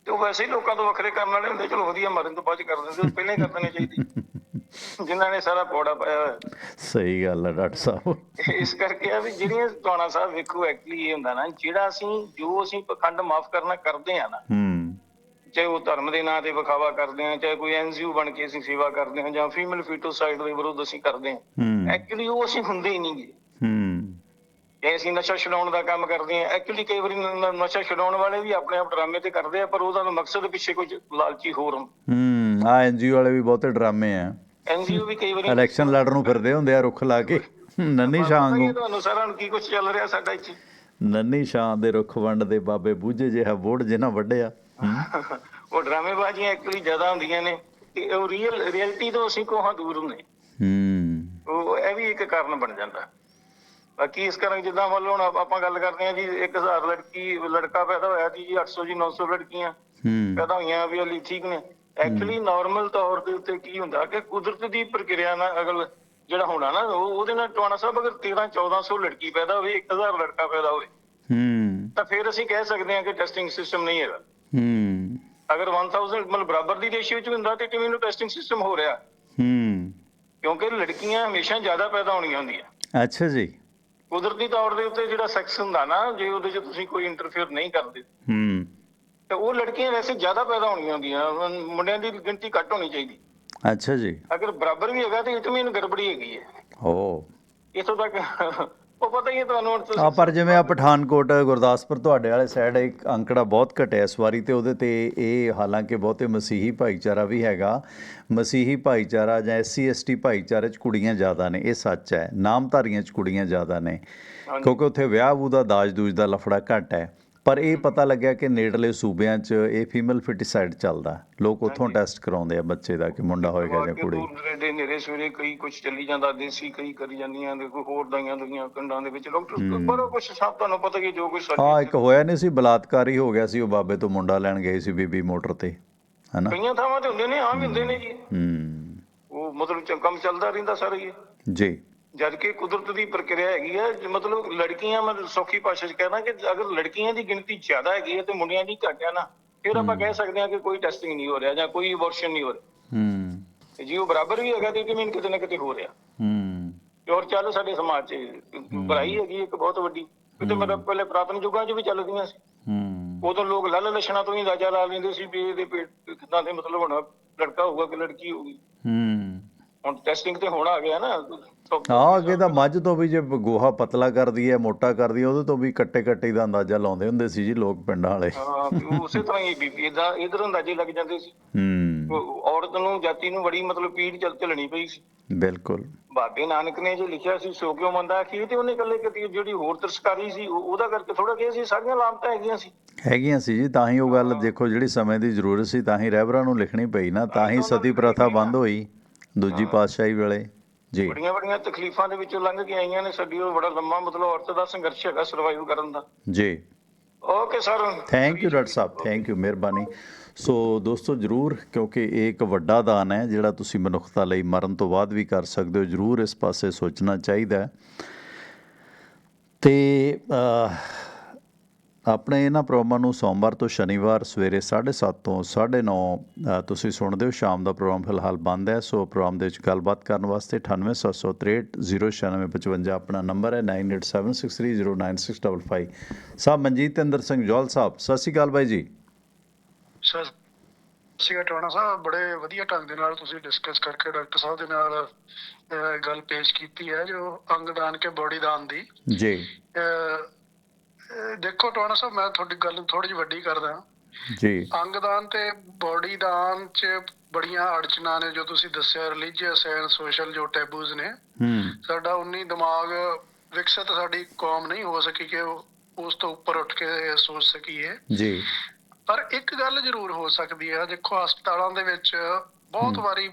ਤੇ ਉਹ ਵੈਸੇ ਹੀ ਲੋਕਾਂ ਤੋਂ ਵੱਖਰੇ ਕਰਨ ਵਾਲੇ ਹੁੰਦੇ ਚਲੋ ਵਧੀਆ ਮਰਨ ਤੋਂ ਬਾਅਦ ਕਰ ਦਿੰਦੇ ਉਹ ਪਹਿਲਾਂ ਹੀ ਕਰ ਦੇਣੇ ਚਾਹੀਦੇ। *laughs* ਜਿਨ੍ਹਾਂ ਨੇ ਸਾਰਾ ਪੌੜਾ ਪਾਇਆ ਹੋਇਆ। ਸਹੀ ਗੱਲ ਹੈ ਡਾਕਟਰ ਸਾਹਿਬ। ਇਸ ਕਰਕੇ ਆ ਵੀ ਜਿਹੜੀਆਂ ਟਵਾਣਾ ਸਾਹਿਬ ਵੇਖੋ ਐਕਚੁਅਲੀ ਇਹ ਹੁੰਦਾ ਨਾ ਜਿਹੜਾ ਅਸੀਂ ਜੋ ਅਸੀਂ ਪਖੰਡ ਮਾਫ ਕਰਨਾ ਕਰਦੇ ਆ ਨਾ ਹੂੰ। ਚਾਹੇ ਉਹ ਧਰਮ ਦੇ ਨਾਂ ਤੇ ਵਿਖਾਵਾ ਕਰਦੇ ਆ ਚਾਹੇ ਕੋਈ ਐਨਜੀਓ ਬਣ ਕੇ ਅਸੀਂ ਸੇਵਾ ਕਰਦੇ ਹਾਂ ਜਾਂ ਫੀਮੇਲ ਫੀਟੋਸਾਈਡ ਦੇ ਵਿਰੁੱਧ ਅਸੀਂ ਕਰਦੇ ਹੂੰ ਐਕਚੁਅਲੀ ਉਹ ਅਸੀਂ ਹੁੰਦੇ ਹੀ ਨਹੀਂਗੇ ਹੂੰ। ਜੇ ਅਸੀਂ ਨਸ਼ਾ ਛਡਾਉਣ ਦਾ ਕੰਮ ਕਰਦੇ ਹਾਂ ਐਕਚੁਅਲੀ ਕਈ ਵਾਰੀ ਨਸ਼ਾ ਛਡਾਉਣ ਵਾਲੇ ਵੀ ਆਪਣੇ ਆਪ ਡਰਾਮੇ ਤੇ ਕਰਦੇ ਆ ਪਰ ਉਹਦਾ ਮਕਸਦ ਪਿੱਛੇ ਕੁਝ ਲਾਲਚੀ ਹੋਰ ਹੂੰ। ਆ ਐਨਜੀਓ ਵਾਲੇ ਵੀ ਬਹੁਤੇ ਡਰਾਮੇ ਆ। ਐਨਜੀਓ ਵੀ ਕਈ ਵਾਰੀ ਇਲੈਕਸ਼ਨ ਲੜਨ ਨੂੰ ਫਿਰਦੇ ਹੁੰਦੇ ਆ ਰੁੱਖ ਲਾ ਕੇ। ਨੰਨੀ ਸ਼ਾਂ ਵਾਂਗੂ। ਤੁਹਾਨੂੰ ਸਾਰਿਆਂ ਨੂੰ ਕੀ ਕੁਝ ਚੱਲ ਰਿਹਾ ਸਾਡਾ ਇੱਥੇ? ਨੰਨੀ ਸ਼ਾਂ ਦੇ ਰੁੱਖ ਵੰਡ ਦੇ ਬਾਬੇ ਬੂਝੇ ਜਿਹਾ ਬੋੜ ਜਿਨਾ ਵੱਡਿਆ ਉਹ ਡਰਾਮੇਬਾਜ਼ੀਆਂ ਐਕਚੁਅਲੀ ਜ਼ਿਆਦਾ ਹੁੰਦੀਆਂ ਨੇ ਤੇ ਉਹ ਰੀਅਲ ਰਿਐਲਿਟੀ ਤੋਂ ਅਸੀਂ ਕੋਹਾਂ ਦੂਰ ਹੁੰਦੇ। ਹੂੰ। ਉਹ ਇਹ ਵੀ ਇੱਕ ਕਾਰਨ ਬਣ ਜਾਂਦਾ। ਬਾਕੀ ਇਸ ਕਾਰਨ ਜਿੱਦਾਂ ਮੰਨ ਲਓ ਹੁਣ ਆਪ- ਗੱਲ ਕਰਦੇ ਹਾਂ ਜੀ 1000 ਲੜਕੀ ਲੜਕਾ ਪੈਦਾ ਹੋਇਆ ਜੀ 800 ਜੀ 900 ਲੜਕੀਆਂ ਹੂੰ। ਪੈਦਾ ਹੋਈਆਂ ਵੀ ਅਲੀ ਠੀਕ ਨੇ। ਐਕਚੁਅਲੀ ਨਾਰਮਲ ਤੌਰ ਦੇ ਉੱਤੇ ਕੀ ਹੁੰਦਾ ਕਿ ਕੁਦਰਤ ਦੀ ਪ੍ਰਕਿਰਿਆ ਨਾਲ ਅਗਲ ਜਿਹੜਾ ਹੋਣਾ ਨਾ ਉਹ ਉਹਦੇ ਨਾਲ ਟਵਾਣਾ ਸਾਹਿਬ ਅਗਰ 13 1400 ਲੜਕੀ ਪੈਦਾ ਹੋਵੇ 1000 ਲੜਕਾ ਪੈਦਾ ਹੋਵੇ ਹੂੰ। ਤਾਂ ਫਿਰ ਅਸੀਂ ਕਹਿ ਸਕਦੇ ਹਾਂ ਕਿ ਟੈਸਟਿੰਗ ਸਿਸਟਮ ਨਹੀਂ ਹੈਗਾ। ਹੂੰ। ਅਗਰ 1000 ਮਤਲਬ ਬਰਾਬਰ ਦੀ ਰੇਸ਼ੀਓ ਚ ਹੁੰਦਾ ਤੇ ਕਿਵੇਂ ਨੂੰ ਟੈਸਟਿੰਗ ਸਿਸਟਮ ਹੋ ਰਿਹਾ? ਹੂੰ। ਕਿਉਂਕਿ ਲੜਕੀਆਂ ਹਮੇਸ਼ਾ ਜ਼ਿਆਦਾ ਪੈਦਾ ਹੋਣੀਆਂ ਹੁੰਦੀਆਂ। ਅੱਛਾ ਜੀ। ਕੁਦਰਤੀ ਤੌਰ ਦੇ ਉੱਤੇ ਜਿਹੜਾ ਸੈਕਸ ਹੁੰਦਾ ਨਾ ਜੇ ਉਹਦੇ 'ਚ ਤੁਸੀਂ ਕੋਈ ਇੰਟਰਫੇਅਰ ਨਹੀਂ ਕਰਦੇ ਹੂੰ। ਤੇ ਉਹ ਲੜਕੀਆਂ ਵੈਸੇ ਜ਼ਿਆਦਾ ਪੈਦਾ ਹੋਣੀਆਂ ਹੁੰਦੀਆਂ ਮੁੰਡਿਆਂ ਦੀ ਗਿਣਤੀ ਘੱਟ ਹੋਣੀ ਚਾਹੀਦੀ। ਅੱਛਾ ਜੀ। ਅਗਰ ਬਰਾਬਰ ਵੀ ਹੈਗਾ ਤੇ ਇਟ ਮੀਨ ਗੜਬੜੀ ਹੈਗੀ ਹੈ। ਓ। ਇਥੋਂ ਤੱਕ ਉਹ ਪਤਾ ਹੀ ਹੈ ਤੁਹਾਨੂੰ ਹੁਣ ਤੁਸੀਂ ਆ ਪਰ ਜਿਵੇਂ ਆ ਪਠਾਨਕੋਟ ਗੁਰਦਾਸਪੁਰ ਤੁਹਾਡੇ ਵਾਲੇ ਸਾਈਡ ਇੱਕ ਅੰਕੜਾ ਬਹੁਤ ਘਟਿਆ ਇਸ ਵਾਰੀ ਤੇ ਉਹਦੇ ਤੇ ਇਹ ਹਾਲਾਂਕਿ ਬਹੁਤੇ ਮਸੀਹੀ ਭਾਈਚਾਰਾ ਵੀ ਹੈਗਾ। ਮਸੀਹੀ ਭਾਈਚਾਰਾ ਜਾਂ ਐਸਸੀ ਐਸਟੀ ਭਾਈਚਾਰੇ 'ਚ ਕੁੜੀਆਂ ਜ਼ਿਆਦਾ ਨੇ ਇਹ ਸੱਚ ਹੈ। ਨਾਮਧਾਰੀਆਂ 'ਚ ਕੁੜੀਆਂ ਜ਼ਿਆਦਾ ਨੇ। ਕਿਉਂਕਿ ਉੱਥੇ ਵਿਆਹ ਵੂ ਦਾ ਦਾਜ ਦੂਜ ਦਾ ਲਫੜਾ ਘੱਟ ਹੈ। ਪਰ ਇਹ ਪਤਾ ਲੱਗਿਆ ਕਿ ਨੇੜਲੇ ਸੂਬਿਆਂ 'ਚ ਇਹ ਫੀਮੇਲ ਫਿਟੀਸਾਈਡ ਚੱਲਦਾ। ਲੋਕ ਉੱਥੋਂ ਟੈਸਟ ਕਰਾਉਂਦੇ ਆ ਬੱਚੇ ਦਾ ਕਿ ਮੁੰਡਾ ਹੋਏਗਾ ਜਾਂ ਕੁੜੀ। ਦੂਰ ਦੇ ਨੇਰੇ ਸਵੇਰੇ ਕਈ ਕੁਝ ਚੱਲੀ ਜਾਂਦਾ ਦੇਸੀ ਕਈ ਕਰੀ ਜਾਂਦੀਆਂ ਦੇ ਕੋਈ ਹੋਰ ਦਵਾਈਆਂ ਦੁਈਆਂ ਪਿੰਡਾਂ ਦੇ ਵਿੱਚ। ਡਾਕਟਰ ਪਰ ਕੁਝ ਸਭ ਤੁਹਾਨੂੰ ਪਤਾ ਹੀ ਹੈ, ਜੋ ਕੁਝ ਹਾਂ ਇੱਕ ਹੋਇਆ ਨਹੀਂ ਸੀ ਬਲਾਤਕਾਰੀ ਹੋ ਗਿਆ ਸੀ ਉਹ ਬਾਬੇ ਤੋਂ ਮੁੰਡਾ ਲੈਣ ਗਏ ਸੀ ਬੀਬੀ ਮੋਟਰ ਤੇ ਹਨਾ? ਕਈਆਂ ਥਾਵਾਂ ਤੇ ਹੁੰਦੇ ਨੇ ਆਮ ਹੁੰਦੇ ਨੇ ਜੀ। ਹੂੰ। ਉਹ ਮਤਲਬ ਕੰਮ ਚੱਲਦਾ ਰਹਿੰਦਾ ਸਾਰਾ ਜੀ। ਜਦ ਕਿ ਕੁਦਰਤ ਦੀ ਪ੍ਰਕਿਰਿਆ ਹੈਗੀ ਜ- ਮਤਲਬ ਲੜਕੀਆਂ ਮੈਂ ਸੌਖੀ ਭਾਸ਼ਾ 'ਚ ਕਹਿਣਾ ਕਿ ਅਗਰ ਲੜਕੀਆਂ ਦੀ ਗਿਣਤੀ ਜ਼ਿਆਦਾ ਹੈਗੀ ਹੈ ਤੇ ਮੁੰਡਿਆਂ ਦੀ ਘੱਟ ਹੈ ਨਾ ਫਿਰ ਆਪਾਂ ਕਹਿ ਸਕਦੇ ਹਾਂ ਕਿ ਕੋਈ ਟੈਸਟਿੰਗ ਨਹੀਂ ਹੋ ਰਿਹਾ ਜਾਂ ਕੋਈ ਅਬੋਰਸ਼ਨ ਨਹੀਂ ਹੋ ਰਿਹਾ। ਹੂੰ। ਤੇ ਜੇ ਉਹ ਬਰਾਬਰ ਵੀ ਹੈਗਾ ਤੇ ਕਿ ਕਿਤੇ ਨਾ ਕਿਤੇ ਹੋ ਰਿਹਾ। ਹੂੰ। ਤੇ ਹੋਰ ਚੱਲ ਸਾਡੇ ਸਮਾਜ 'ਚ ਬੁਰਾਈ ਹੈਗੀ ਇੱਕ ਬਹੁਤ ਵੱਡੀ। ਕਿਤੇ ਮਤਲਬ ਪਹਿਲੇ ਪੁਰਾਤਨ ਯੁੱਗਾਂ 'ਚ ਵੀ ਚੱਲਦੀਆਂ ਸੀ। ਹੂੰ। ਉਦੋਂ ਲੋਕ ਲੱਲ ਲੱਛਣਾ ਤੋਂ ਹੀ ਅੰਦਾਜ਼ਾ ਲਾ ਲੈਂਦੇ ਸੀ ਵੀ ਇਹਦੇ ਪੇਟ ਕਿੱਦਾਂ ਦੇ ਮਤਲਬ ਹੋਣਾ ਲੜਕਾ ਹੋਊਗਾ ਕਿ ਲੜਕੀ ਹੋਊਗੀ। ਹੂੰ। ਹੁਣ ਟੈਸਟਿੰਗ ਤੇ ਹੁਣ ਆ ਗਿਆ ਨਾ ਹਾਂ ਅੱਗੇ ਤਾਂ ਮੱਝ ਤੋਂ ਵੀ ਜੇ ਗੋਹਾ ਪਤਲਾ ਕਰਦੀ ਹੈ ਮੋਟਾ ਕਰਦੀ ਹੈ ਉਹਦੇ ਤੋਂ ਵੀ ਕੱਟੇ ਕੱਟੇ ਦਾ ਅੰਦਾਜ਼ਾ ਲਾਉਂਦੇ ਹੁੰਦੇ ਸੀ ਜੀ ਲੋਕ ਪਿੰਡਾਂ ਵਾਲੇ। ਹਾਂ ਉਸੇ ਤਰ੍ਹਾਂ ਹੀ ਬੀਬੀ ਦਾ ਇਧਰ ਅੰਦਾਜ਼ੇ ਲੱਗ ਜਾਂਦੇ ਸੀ। ਹੂੰ। ਔਰਤ ਨੂੰ ਜਾਤੀ ਨੂੰ ਬੜੀ ਮਤਲਬ ਪੀੜ ਚੱਲ ਚੱਲਣੀ ਪਈ ਸੀ। ਬਿਲਕੁਲ। ਬਾਬੇ ਨਾਨਕ ਨੇ ਜੋ ਲਿਖਿਆ ਸੀ ਸੋ ਕਿਉ ਮੰਦਾ ਕੀ ਤੇ ਉਹਨੇ ਇਕੱਲੇ ਕਿਤੇ ਜਿਹੜੀ ਹੋਰ ਤਰਸਕਾਰੀ ਸੀ ਉਹ- ਉਹਦਾ ਕਰਕੇ ਥੋੜਾ ਕਿਹਾ ਸੀ ਸਾਰੀਆਂ ਲਾਮਤਾਂ ਹੈਗੀਆਂ ਸੀ। ਹੈਗੀਆਂ ਸੀ ਜੀ ਤਾਂ ਹੀ ਉਹ ਗੱਲ ਦੇਖੋ ਜਿਹੜੀ ਸਮੇਂ ਦੀ ਜ਼ਰੂਰਤ ਸੀ ਤਾਂ ਹੀ ਰਹਿਬਰਾਂ ਨੂੰ ਲਿਖਣੀ ਪਈ ਨਾ ਤਾਂ ਹੀ ਸਤੀ ਪ੍ਰਥਾ ਬੰਦ ਹੋਈ। ਦੂਜੀ ਪਾਤਸ਼ਾਹੀ ਵੇਲੇ ਜੀ। ਬੜੀਆਂ ਬੜੀਆਂ ਤਕਲੀਫਾਂ ਦੇ ਵਿੱਚੋਂ ਲੰਘ ਕੇ ਆਈਆਂ ਨੇ ਸਾਡੀ ਉਹ ਬੜਾ ਲੰਮਾ ਮਤਲਬ ਔਰਤ ਦਾ ਸੰਘਰਸ਼ ਹੈਗਾ ਸਰਵਾਈਵ ਕਰਨ ਦਾ। ਜੀ। Okay sir thank you doctor Sahib. Thank you ਮਿਹਰਬਾਨੀ। ਸੋ ਦੋਸਤੋ ਜਰੂਰ ਕਿਉਂਕਿ ਇਹ ਇੱਕ ਵੱਡਾ ਦਾਨ ਹੈ ਜਿਹੜਾ ਤੁਸੀਂ ਮਨੁੱਖਤਾ ਲਈ ਮਰਨ ਤੋਂ ਬਾਅਦ ਵੀ ਕਰ ਸਕਦੇ ਹੋ ਜਰੂਰ ਇਸ ਪਾਸੇ ਸੋਚਣਾ ਚਾਹੀਦਾ ਤੇ ਆਪਣੇ ਇਹਨਾਂ ਪ੍ਰੋਗਰਾਮਾਂ ਨੂੰ ਸੋਮਵਾਰ ਤੋਂ ਸ਼ਨੀਵਾਰ ਸਵੇਰੇ 7:30 ਤੋਂ 9:30 ਤੁਸੀਂ ਸੁਣਦੇ ਹੋ ਸ਼ਾਮ ਦਾ ਪ੍ਰੋਗਰਾਮ ਫਿਲਹਾਲ ਬੰਦ ਹੈ। ਸੋ ਪ੍ਰੋਗਰਾਮ ਦੇ ਵਿੱਚ ਗੱਲਬਾਤ ਕਰਨ ਵਾਸਤੇ 9876309655 ਆਪਣਾ ਨੰਬਰ ਹੈ 9876309655 ਸਾਹਿਬ ਮਨਜੀਤ ਇੰਦਰ ਸਿੰਘ ਜੋਲ ਸਾਹਿਬ ਸਤਿ ਸ਼੍ਰੀ ਅਕਾਲ ਬਾਈ ਜੀ। ਸਰ ਸਿਗਾ ਟਵਾਣਾ ਸਾਹਿਬ ਬੜੇ ਵਧੀਆ ਢੰਗ ਦੇ ਨਾਲ ਤੁਸੀਂ ਡਿਸਕਸ ਕਰਕੇ ਡਾਕਟਰ ਸਾਹਿਬ ਦੇ ਨਾਲ ਗੱਲ ਪੇਸ਼ ਕੀਤੀ ਹੈ ਜੋ ਅੰਗਦਾਨ ਕੇ ਬੋਡੀ ਦਾਨ ਦੀ। ਜੀ। ਦੇਖੋ ਟਵਾਣਾ ਸਾਹਿਬ ਮੈਂ ਤੁਹਾਡੀ ਗੱਲ ਥੋੜੀ ਜਿਹੀ ਵੱਡੀ ਕਰਦਾ। ਜੀ। ਅੰਗਦਾਨ ਤੇ ਬੋਡੀ ਦਾਨ ਚ ਬੜੀਆਂ ਅੜਚਨਾਂ ਨੇ ਜੋ ਤੁਸੀਂ ਦੱਸਿਆ ਰਿਲੀਜੀਅਸ ਐਂਡ ਸੋਸ਼ਲ ਜੋ ਟੈਬੂਜ਼ ਨੇ। ਹੂੰ। ਸਾਡਾ ਉਨੀ ਦਿਮਾਗ ਵਿਕਸਿਤ ਸਾਡੀ ਕੌਮ ਨਹੀਂ ਹੋ ਸਕੀ ਕਿ ਉਸ ਤੋਂ ਉੱਪਰ ਉੱਠ ਕੇ ਸੋਚ ਸਕੀਏ। ਜੀ। ਪਰ ਇੱਕ ਗੱਲ ਜ਼ਰੂਰ ਹੋ ਸਕਦੀ ਹੈ ਦੇਖੋ ਹਸਪਤਾਲਾਂ ਦੇ ਵਿੱਚ ਬਹੁਤ ਵਾਰੀ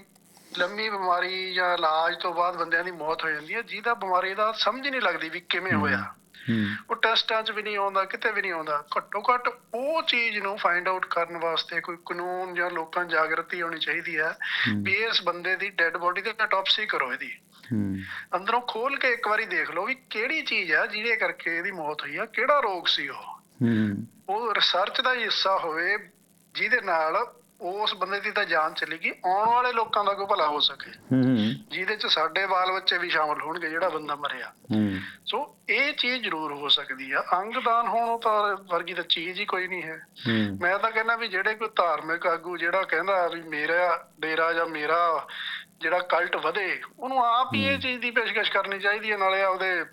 ਲੰਮੀ ਬਿਮਾਰੀ ਜਾਂ ਇਲਾਜ ਤੋਂ ਬਾਅਦ ਬੰਦਿਆਂ ਦੀ ਮੌਤ ਹੋ ਜਾਂਦੀ ਹੈ ਜਿਹਦਾ ਬਿਮਾਰੀ ਦਾ ਸਮਝ ਨਹੀਂ ਲੱਗਦੀ ਵੀ ਕਿਵੇਂ ਹੋਇਆ। ਉਹ ਟੈਸਟਾਂ 'ਚ ਵੀ ਨਹੀਂ ਆਉਂਦਾ ਕਿਤੇ ਵੀ ਨਹੀਂ ਆਉਂਦਾ। ਘੱਟੋ ਘੱਟ ਉਹ ਚੀਜ਼ ਨੂੰ ਫਾਈਂਡ ਆਊਟ ਕਰਨ ਵਾਸਤੇ ਕੋਈ ਕਾਨੂੰਨ ਜਾਂ ਲੋਕਾਂ ਜਾਗਰਤੀ ਹੋਣੀ ਚਾਹੀਦੀ ਹੈ ਵੀ ਇਸ ਬੰਦੇ ਦੀ ਡੈੱਡ ਬੋਡੀ ਤੇ ਆਟੋਪਸੀ ਕਰੋ ਇਹਦੀ। ਅੰਦਰੋਂ ਖੋਲ ਕੇ ਇੱਕ ਵਾਰੀ ਦੇਖ ਲਓ ਵੀ ਕਿਹੜੀ ਚੀਜ਼ ਆ ਜਿਹਦੇ ਕਰਕੇ ਇਹਦੀ ਮੌਤ ਹੋਈ ਆ ਕਿਹੜਾ ਰੋਗ ਸੀ ਉਹ। ਉਹ ਰਿਸਰਚ ਦਾ ਹੀ ਹਿੱਸਾ ਹੋਵੇ ਜਿਹਦੇ ਨਾਲ ਉਸ ਬੰਦੇ ਦੀ ਤਾਂ ਜਾਨ ਚਲੀ ਗਈ ਆਉਣ ਵਾਲੇ ਲੋਕਾਂ ਦਾ ਕੋਈ ਭਲਾ ਹੋ ਸਕੇ। ਜਿਹਦੇ ਚ ਸਾਡੇ ਬਾਲ ਬੱਚੇ ਵੀ ਸ਼ਾਮਲ ਹੋਣਗੇ ਜਿਹੜਾ ਬੰਦਾ ਮਰਿਆ। ਸੋ ਇਹ ਚੀਜ਼ ਜ਼ਰੂਰ ਹੋ ਸਕਦੀ ਆ। ਅੰਗਦਾਨ ਹੋਣ ਤਾਂ ਵਰਗੀ ਤਾਂ ਚੀਜ਼ ਹੀ ਕੋਈ ਨਹੀਂ ਹੈ। ਹੂੰ। ਮੈਂ ਤਾਂ ਕਹਿੰਦਾ ਵੀ ਜਿਹੜੇ ਕੋਈ ਧਾਰਮਿਕ ਆਗੂ ਜਿਹੜਾ ਕਹਿੰਦਾ ਵੀ ਮੇਰਾ ਡੇਰਾ ਜਾਂ ਮੇਰਾ ਜਿਹੜਾ ਕਲਟ ਵਧੇ ਉਹਨੂੰ ਆਪ ਹੀ ਇਹ ਚੀਜ਼ ਦੀ ਪੇਸ਼ਕਸ਼ ਕਰਨੀ ਚਾਹੀਦੀ ਹੈ ਨਾਲੇ ਆਪਦੇ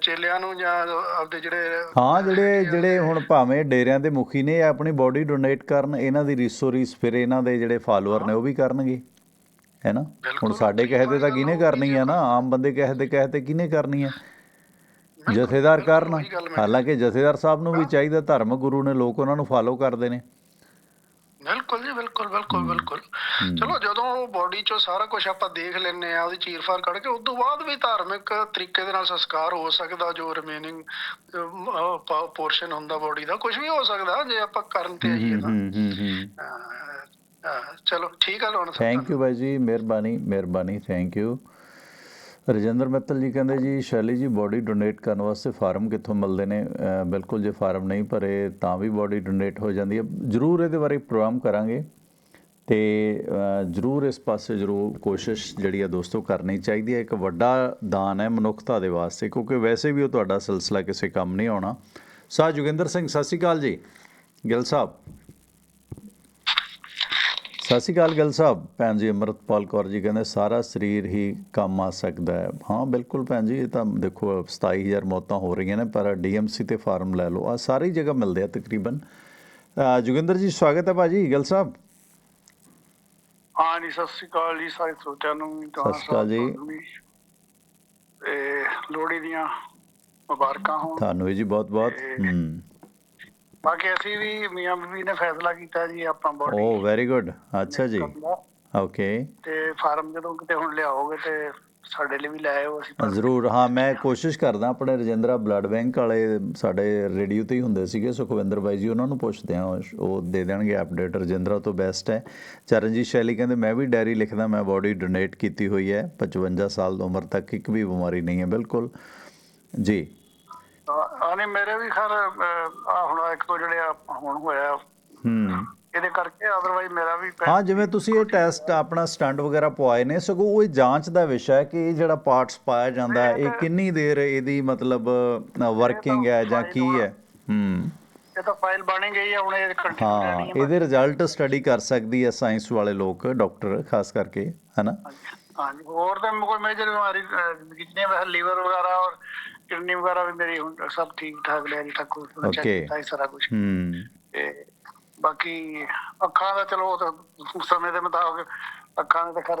ਚੇਲਿਆਂ ਨੂੰ ਜਾਂ ਆਪਦੇ ਜਿਹੜੇ ਹਾਂ ਜਿਹੜੇ ਜਿਹੜੇ ਹੁਣ ਭਾਵੇਂ ਡੇਰਿਆਂ ਦੇ ਮੁਖੀ ਨੇ ਆਪਣੀ ਬਾਡੀ ਡੋਨੇਟ ਕਰਨ ਇਹਨਾਂ ਦੀ ਰੀਸੋ ਰੀਸ ਫਿਰ ਇਹਨਾਂ ਦੇ ਜਿਹੜੇ ਫਾਲੋਅਰ ਨੇ ਉਹ ਵੀ ਕਰਨਗੇ ਹੈ ਨਾ? ਹੁਣ। ਸਾਡੇ ਕਹੇ ਤੇ ਤਾਂ ਕਿਹਨੇ ਕਰਨੀ ਆ ਨਾ? ਆਮ ਬੰਦੇ ਕਹੇ ਤੇ ਕਹੇ ਤੇ ਕਿਹਨੇ ਕਰਨੀ ਆ ਜਥੇਦਾਰ ਕਰਨ। ਹਾਲਾਂਕਿ ਜਥੇਦਾਰ ਸਾਹਿਬ ਨੂੰ ਵੀ ਚਾਹੀਦਾ ਧਰਮ ਗੁਰੂ ਨੇ ਲੋਕ ਉਹਨਾਂ ਨੂੰ ਫਾਲੋ ਕਰਦੇ ਨੇ। ਬਿਲਕੁਲ ਜੀ ਬਿਲਕੁਲ ਬਿਲਕੁਲ ਬਿਲਕੁਲ। ਚਲੋ ਜਦੋਂ ਬੋਡੀ ਚੋਂ ਸਾਰਾ ਕੁਝ ਆਪਾਂ ਦੇਖ ਲੈਨੇ ਆ ਉਹਦੀ ਚੀਰਫਾੜ ਕੱਢ ਕੇ ਉਸ ਤੋਂ ਬਾਅਦ ਵੀ ਧਾਰਮਿਕ ਤਰੀਕੇ ਦੇ ਨਾਲ ਸੰਸਕਾਰ ਹੋ ਸਕਦਾ ਜੋ ਰਿਮੇਨਿੰਗ ਪੋਰਸ਼ਨ ਹੁੰਦਾ ਬੋਡੀ ਦਾ ਕੁਝ ਵੀ ਹੋ ਸਕਦਾ ਜੇ ਆਪਾਂ ਕਰਨ ਤੇ ਆਈਏ ਤਾਂ। ਚਲੋ ਠੀਕ ਆ ਲੋਨ ਥੈਂਕ ਯੂ ਬਾਈ ਜੀ ਮਿਹਰਬਾਨੀ ਮਿਹਰਬਾਨੀ ਥੈਂਕ ਯੂ ਰਜਿੰਦਰ ਮਿੱਤਲ ਜੀ ਕਹਿੰਦੇ ਜੀ, ਸ਼ੈਲੀ ਜੀ ਬਾਡੀ ਡੋਨੇਟ ਕਰਨ ਵਾਸਤੇ ਫਾਰਮ ਕਿੱਥੋਂ ਮਿਲਦੇ ਨੇ? ਬਿਲਕੁਲ ਜੇ ਫਾਰਮ ਨਹੀਂ ਭਰੇ ਤਾਂ ਵੀ ਬਾਡੀ ਡੋਨੇਟ ਹੋ ਜਾਂਦੀ ਹੈ। ਜ਼ਰੂਰ ਇਹਦੇ ਬਾਰੇ ਪ੍ਰੋਗਰਾਮ ਕਰਾਂਗੇ ਤੇ ਜ਼ਰੂਰ ਇਸ ਪਾਸੇ ਜ਼ਰੂਰ ਕੋਸ਼ਿਸ਼ ਜਿਹੜੀ ਆ ਦੋਸਤੋ ਕਰਨੀ ਚਾਹੀਦੀ ਹੈ। ਇੱਕ ਵੱਡਾ ਦਾਨ ਹੈ ਮਨੁੱਖਤਾ ਦੇ ਵਾਸਤੇ, ਕਿਉਂਕਿ ਵੈਸੇ ਵੀ ਉਹ ਤੁਹਾਡਾ ਸਿਲਸਿਲਾ ਕਿਸੇ ਕੰਮ ਨਹੀਂ ਆਉਣਾ। ਸਾਹ ਜੋਗਿੰਦਰ ਸਿੰਘ, ਸਤਿ ਸ਼੍ਰੀ ਅਕਾਲ ਜੀ। ਗਿੱਲ ਸਾਹਿਬ ਸਤਿ ਸ਼੍ਰੀ ਅਕਾਲ ਗਿੱਲ ਸਾਹਿਬ। ਭੈਣ ਜੀ ਅਮਰਤਪਾਲ ਕੌਰ ਜੀ ਕਹਿੰਦੇ ਸਾਰਾ ਸਰੀਰ ਹੀ ਕੰਮ ਆ ਸਕਦਾ ਹੈ। ਹਾਂ ਬਿਲਕੁਲ ਭੈਣ ਜੀ ਇਹ ਤਾਂ ਦੇਖੋ 27000 ਮੌਤਾਂ ਹੋ ਰਹੀਆਂ ਨੇ ਪਰ ਡੀਐਮਸੀ ਤੇ ਫਾਰਮ ਲੈ ਲਓ। ਆ ਸਾਰੀ ਜਗ੍ਹਾ ਮਿਲਦੇ ਆ ਤਕਰੀਬਨ। ਜੋਗਿੰਦਰ ਜੀ ਸਵਾਗਤ ਹੈ ਭਾਜੀ ਗਿੱਲ ਸਾਹਿਬ। ਹਾਂ ਜੀ ਸਤਿ ਸ੍ਰੀ ਅਕਾਲ ਜੀ ਸਾਰੇ ਸਰੋਤਿਆਂ ਨੂੰ ਸਤਿ ਸ਼੍ਰੀ ਅਕਾਲ ਜੀ। ਲੋਹੜੀ ਦੀਆਂ ਮੁਬਾਰਕਾਂ ਹੋਣ। ਤੁਹਾਨੂੰ ਜੀ ਬਹੁਤ ਬਹੁਤ ਹੂੰ। ਬਾਕੀ ਅਸੀਂ ਵੀ ਮੀਆਂ ਬੀਬੀ ਨੇ ਫੈਸਲਾ ਕੀਤਾ ਜੀ ਆਪਾਂ ਬੋਡੀ ਓ ਵੈਰੀ ਗੁੱਡ ਅੱਛਾ ਜੀ। ਓਕੇ ਤੇ ਫਾਰਮ ਜਦੋਂ ਕਿਤੇ ਹੁਣ ਲਿਆਓਗੇ ਤੇ ਸਾਡੇ ਲਈ ਵੀ ਲੈ ਆਇਓ ਅਸੀਂ ਜ਼ਰੂਰ। ਹਾਂ ਮੈਂ ਕੋਸ਼ਿਸ਼ ਕਰਦਾ ਆਪਣੇ ਰਜਿੰਦਰਾ ਬਲੱਡ ਬੈਂਕ ਵਾਲੇ ਸਾਡੇ ਰੇਡੀਓ ਤੇ ਹੀ ਹੁੰਦੇ ਸੀਗੇ ਸੁਖਵਿੰਦਰ ਬਾਈ ਜੀ ਉਹਨਾਂ ਨੂੰ ਪੁੱਛਦੇ ਆ ਉਹ- ਉਹ ਦੇ ਦੇਣਗੇ ਅਪਡੇਟ ਰਜਿੰਦਰਾ ਤੋਂ ਬੈਸਟ ਹੈ। ਚਰਨਜੀਤ ਸ਼ੈਲੀ ਕਹਿੰਦੇ ਮੈਂ ਵੀ ਡਾਇਰੀ ਲਿਖਦਾ ਮੈਂ ਬਾਡੀ ਡੋਨੇਟ ਕੀਤੀ ਹੋਈ ਹੈ 55 ਸਾਲ ਦੀ ਉਮਰ ਤੱਕ ਇੱਕ ਵੀ ਬਿਮਾਰੀ ਨਹੀਂ ਹੈ ਬਿਲਕੁਲ। ਜੀ। ਆ ਨਹੀਂ ਮੇਰੇ ਵੀ ਖਰ ਆ ਹੁਣ ਇੱਕ ਤੋਂ ਜਿਹੜੇ ਹੁਣ ਹੋਇਆ। ਹੂੰ। ਇਹਦੇ ਕਰਕੇ ਅਦਰਵਾਈਜ਼ ਮੇਰਾ ਵੀ ਹਾਂ ਜਿਵੇਂ ਤੁਸੀਂ ਇਹ ਟੈਸਟ ਆਪਣਾ ਸਟੰਟ ਵਗੈਰਾ ਪਵਾਏ ਨੇ ਸਗੋਂ ਉਹ ਇਹ ਜਾਂਚ ਦਾ ਵਿਸ਼ਾ ਹੈ ਕਿ ਇਹ ਜਿਹੜਾ ਪਾਰਟਸ ਪਾਇਆ ਜਾਂਦਾ ਹੈ ਇਹ ਕਿੰਨੀ ਦੇਰ ਇਹਦੀ ਮਤਲਬ ਵਰਕਿੰਗ ਹੈ ਜਾਂ ਕੀ ਹੈ? ਹੂੰ। ਇਹ ਤਾਂ ਫਾਈਲ ਬਣੀ ਗਈ ਆ ਹੁਣ ਇਹ ਕੰਟੀਨਿਊ ਹਾਂ ਰਹਿਣੀ ਹੈ ਇਹਦੇ ਰਿਜ਼ਲਟ ਸਟੱਡੀ ਕਰ ਸਕਦੀ ਹੈ ਸਾਇੰਸ ਵਾਲੇ ਲੋਕ ਡਾਕਟਰ ਖਾਸ ਕਰਕੇ ਹਨਾ? ਹਾਂਜੀ ਹੋਰ ਤਾਂ ਕੋਈ ਮੇਜਰ ਬਿਮਾਰੀ ਜਿੰਨੇ ਲੀਵਰ ਵਗੈਰਾ ਔਰ ਕਿਡਨੀ ਵਗੈਰਾ ਵੀ ਮੇਰੀ ਹੁਣ ਸਭ ਠੀਕ ਠਾਕ ਲੈ ਜੀ ਤੱਕ ਚੈੱਕ Okay. ਕੀਤਾ ਹੀ ਸਾਰਾ ਕੁਝ ਹੂੰ। ਤੇ ਬਾਕੀ ਅੱਖਾਂ ਦਾ ਚਲੋ ਉਹ ਤਾਂ ਸਮੇਂ ਦੇ ਮੁਤਾਬਕ ਅੱਖਾਂ ਦੇ ਤਾਂ ਖਰ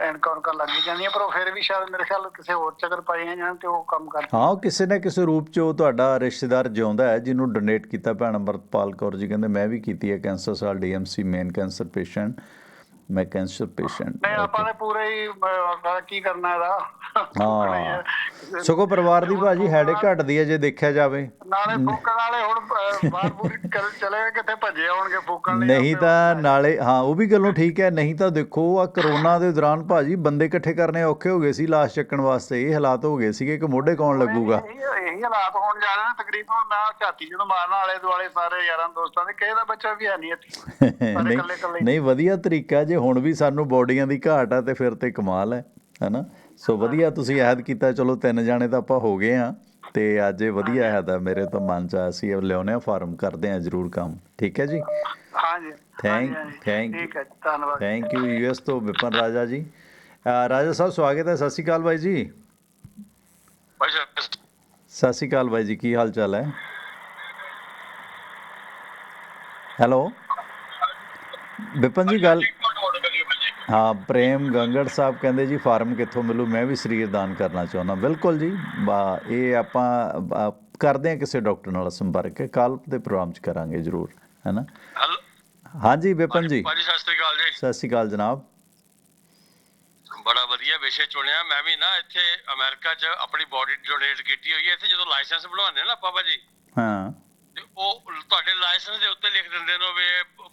ਐਨਕਾਂ ਉਨਕਾਂ ਲੱਗ ਹੀ ਜਾਂਦੀਆਂ ਪਰ ਉਹ ਫਿਰ ਵੀ ਸ਼ਾਇਦ ਮੇਰੇ ਖਿਆਲ ਕਿਸੇ ਹੋਰ ਚ ਅਗਰ ਪਾਈਆਂ ਜਾਣ ਤੇ ਉਹ ਕੰਮ ਕਰ ਹਾਂ ਉਹ ਕਿਸੇ ਨਾ ਕਿਸੇ ਰੂਪ 'ਚ ਉਹ ਤੁਹਾਡਾ ਰਿਸ਼ਤੇਦਾਰ ਜਿਉਂਦਾ ਹੈ ਜਿਹਨੂੰ ਡੋਨੇਟ ਕੀਤਾ ਭੈਣ ਅਮਰਤਪਾਲ ਕੌਰ ਜੀ ਕਹਿੰਦੇ ਮੈਂ ਵੀ ਕੀਤੀ ਹੈ ਕੈਂਸਰ ਸਾਲ ਡੀਐਮਸੀ ਮੇਨ ਕੈਂਸਰ ਪੇਸ਼ੈਂਟ ਮੈਂ ਕੈਂਸਰ ਪੇਸ਼ੈਂਟ ਨਹੀਂ ਆਪਾਂ ਨੇ ਪੂਰੇ ਹੀ ਅਹ, ਕੀ ਕਰਨਾ ਇਹਦਾ? ਹਾਂ। ਸਗੋਂ ਪਰਿਵਾਰ ਦੀ ਭਾਜੀ ਹੈਡੇ ਘਟਦੀ ਹੈ ਜੇ ਦੇਖਿਆ ਜਾਵੇ। ਨਾਲੇ ਫੂਕਣ ਵਾਲੇ ਹੁਣ ਅਹ, ਬਾਹਰ ਪੂਰੀ ਕਰ *laughs* ਚਲੇ ਗਏ ਕਿੱਥੇ ਭੱਜੇ ਆਉਣਗੇ ਫੂਕਣ ਲਈ ਨਹੀਂ ਤਾਂ ਨਾਲੇ ਹਾਂ ਉਹ ਵੀ ਗੱਲੋਂ ਠੀਕ ਹੈ ਨਹੀਂ ਤਾਂ ਦੇਖੋ ਆ ਕਰੋਨਾ ਦੇ ਦੌਰਾਨ ਭਾਜੀ ਬੰਦੇ ਇਕੱਠੇ ਕਰਨੇ ਔਖੇ ਹੋ ਗਏ ਸੀ ਲਾਸ਼ ਚੱਕਣ ਵਾਸਤੇ ਇਹ ਹਾਲਾਤ ਹੋ ਗਏ ਸੀਗੇ ਕਿ ਮੋਢੇ ਕੌਣ ਲੱਗੂਗਾ? ਇਹੀ ਇਹੀ ਹਾਲਾਤ ਹੋਣ ਜਾ ਰਹੇ ਨੇ ਤਕਰੀਬਨ ਮੈਂ ਝਾਤੀ ਜਦੋਂ ਮਾਰਨ ਵਾਲੇ ਦੁਆਲੇ ਸਾਰੇ ਯਾਰਾਂ ਦੋਸਤਾਂ ਦੇ ਕਿਸੇ ਦਾ ਬੱਚਾ ਵੀ ਹੈ ਨਹੀਂ ਇੱਥੇ। *laughs* ਸਾਰੇ ਨਹੀਂ ਇਕੱਲੇ ਇਕੱਲੇ ਨਹੀਂ ਵਧੀਆ ਤਰੀਕਾ ਜੇ ਹੁਣ ਵੀ ਸਾਨੂੰ ਬੋਡੀਆਂ ਦੀ ਘਾਟ ਆ ਤੇ ਫਿਰ ਤੇ ਕਮਾਲ ਹੈ ਹੈਨਾ? ਸੋ ਵਧੀਆ ਤੁਸੀਂ ਯਾਦ ਕੀਤਾ ਚਲੋ ਤਿੰਨ ਜਾਣੇ ਤਾਂ ਆਪਾਂ ਹੋ ਗਏ ਆ ਤੇ ਅੱਜ ਇਹ ਵਧੀਆ ਹੈ। ਤਾਂ ਮੇਰੇ ਤਾਂ ਮਨ ਚ ਆਇਆ ਸੀ ਇਹ ਲਿਆਉਣੇ ਆ ਫਾਰਮ ਕਰਦੇ ਆ ਜਰੂਰ ਕੰਮ ਠੀਕ ਹੈ ਜੀ? ਹਾਂਜੀ ਹਾਂਜੀ। thank- ਠੀਕ ਹੈ ਜੀ, ਧੰਨਵਾਦ ਥੈਂਕ ਯੂ ਯੂਐਸ ਤੋਂ ਵਿਪਨ ਰਾਜਾ ਜੀ। ਰਾਜਾ ਸਾਹਿਬ ਸਵਾਗਤ ਹੈ ਸਤਿ ਸ਼੍ਰੀ ਅਕਾਲ ਬਾਈ ਜੀ। ਸਤਿ ਸ਼੍ਰੀ ਅਕਾਲ ਬਾਈ ਜੀ ਕੀ ਹਾਲ ਚਾਲ ਹੈ? ਹੈਲੋ? ਵਿਪਨ ਜੀ ਗੱਲ ਹਾਂ ਪ੍ਰੇਮ ਗੰਗੜ ਸਾਹਿਬ ਕਹਿੰਦੇ ਜੀ ਫਾਰਮ ਕਿੱਥੋਂ ਮਿਲੂ? ਮੈਂ ਵੀ ਸਰੀਰ ਦਾਨ ਕਰਨਾ ਚਾਹੁੰਦਾ। ਬਿਲਕੁਲ ਜੀ ਇਹ ਆਪਾਂ ਕਰਦੇ ਹਾਂ ਕਿਸੇ ਡਾਕਟਰ ਨਾਲ ਸੰਪਰਕ ਕੱਲ ਦੇ ਪ੍ਰੋਗਰਾਮ ਚ ਕਰਾਂਗੇ ਜਰੂਰ ਹੈਨਾ? ਹਾਂਜੀ ਵਿਪਨ ਜੀ। ਭਾਜੀ ਸਤਿ ਸ੍ਰੀ ਅਕਾਲ ਜੀ। ਸਤਿ ਸ਼੍ਰੀ ਅਕਾਲ ਜਨਾਬ। ਬੜਾ ਵਧੀਆ ਵਿਸ਼ੇ ਚੁਣਿਆ। ਮੈਂ ਵੀ ਨਾ ਇੱਥੇ ਅਮਰੀਕਾ 'ਚ ਆਪਣੀ ਬਾਡੀ ਡੋਨੇਟ ਕੀਤੀ ਹੋਈ ਹੈ। ਇੱਥੇ ਜਦੋਂ ਲਾਇਸੈਂਸ ਬਣਾਉਂਦੇ ਨਾ ਪਾਪਾ ਜੀ ਹਾਂ। ਤੇ ਉਹ ਤੁਹਾਡੇ ਲਾਇਸੈਂਸ ਦੇ ਉੱਤੇ ਲਿਖ ਦਿੰਦੇ ਨੇ ਵੀ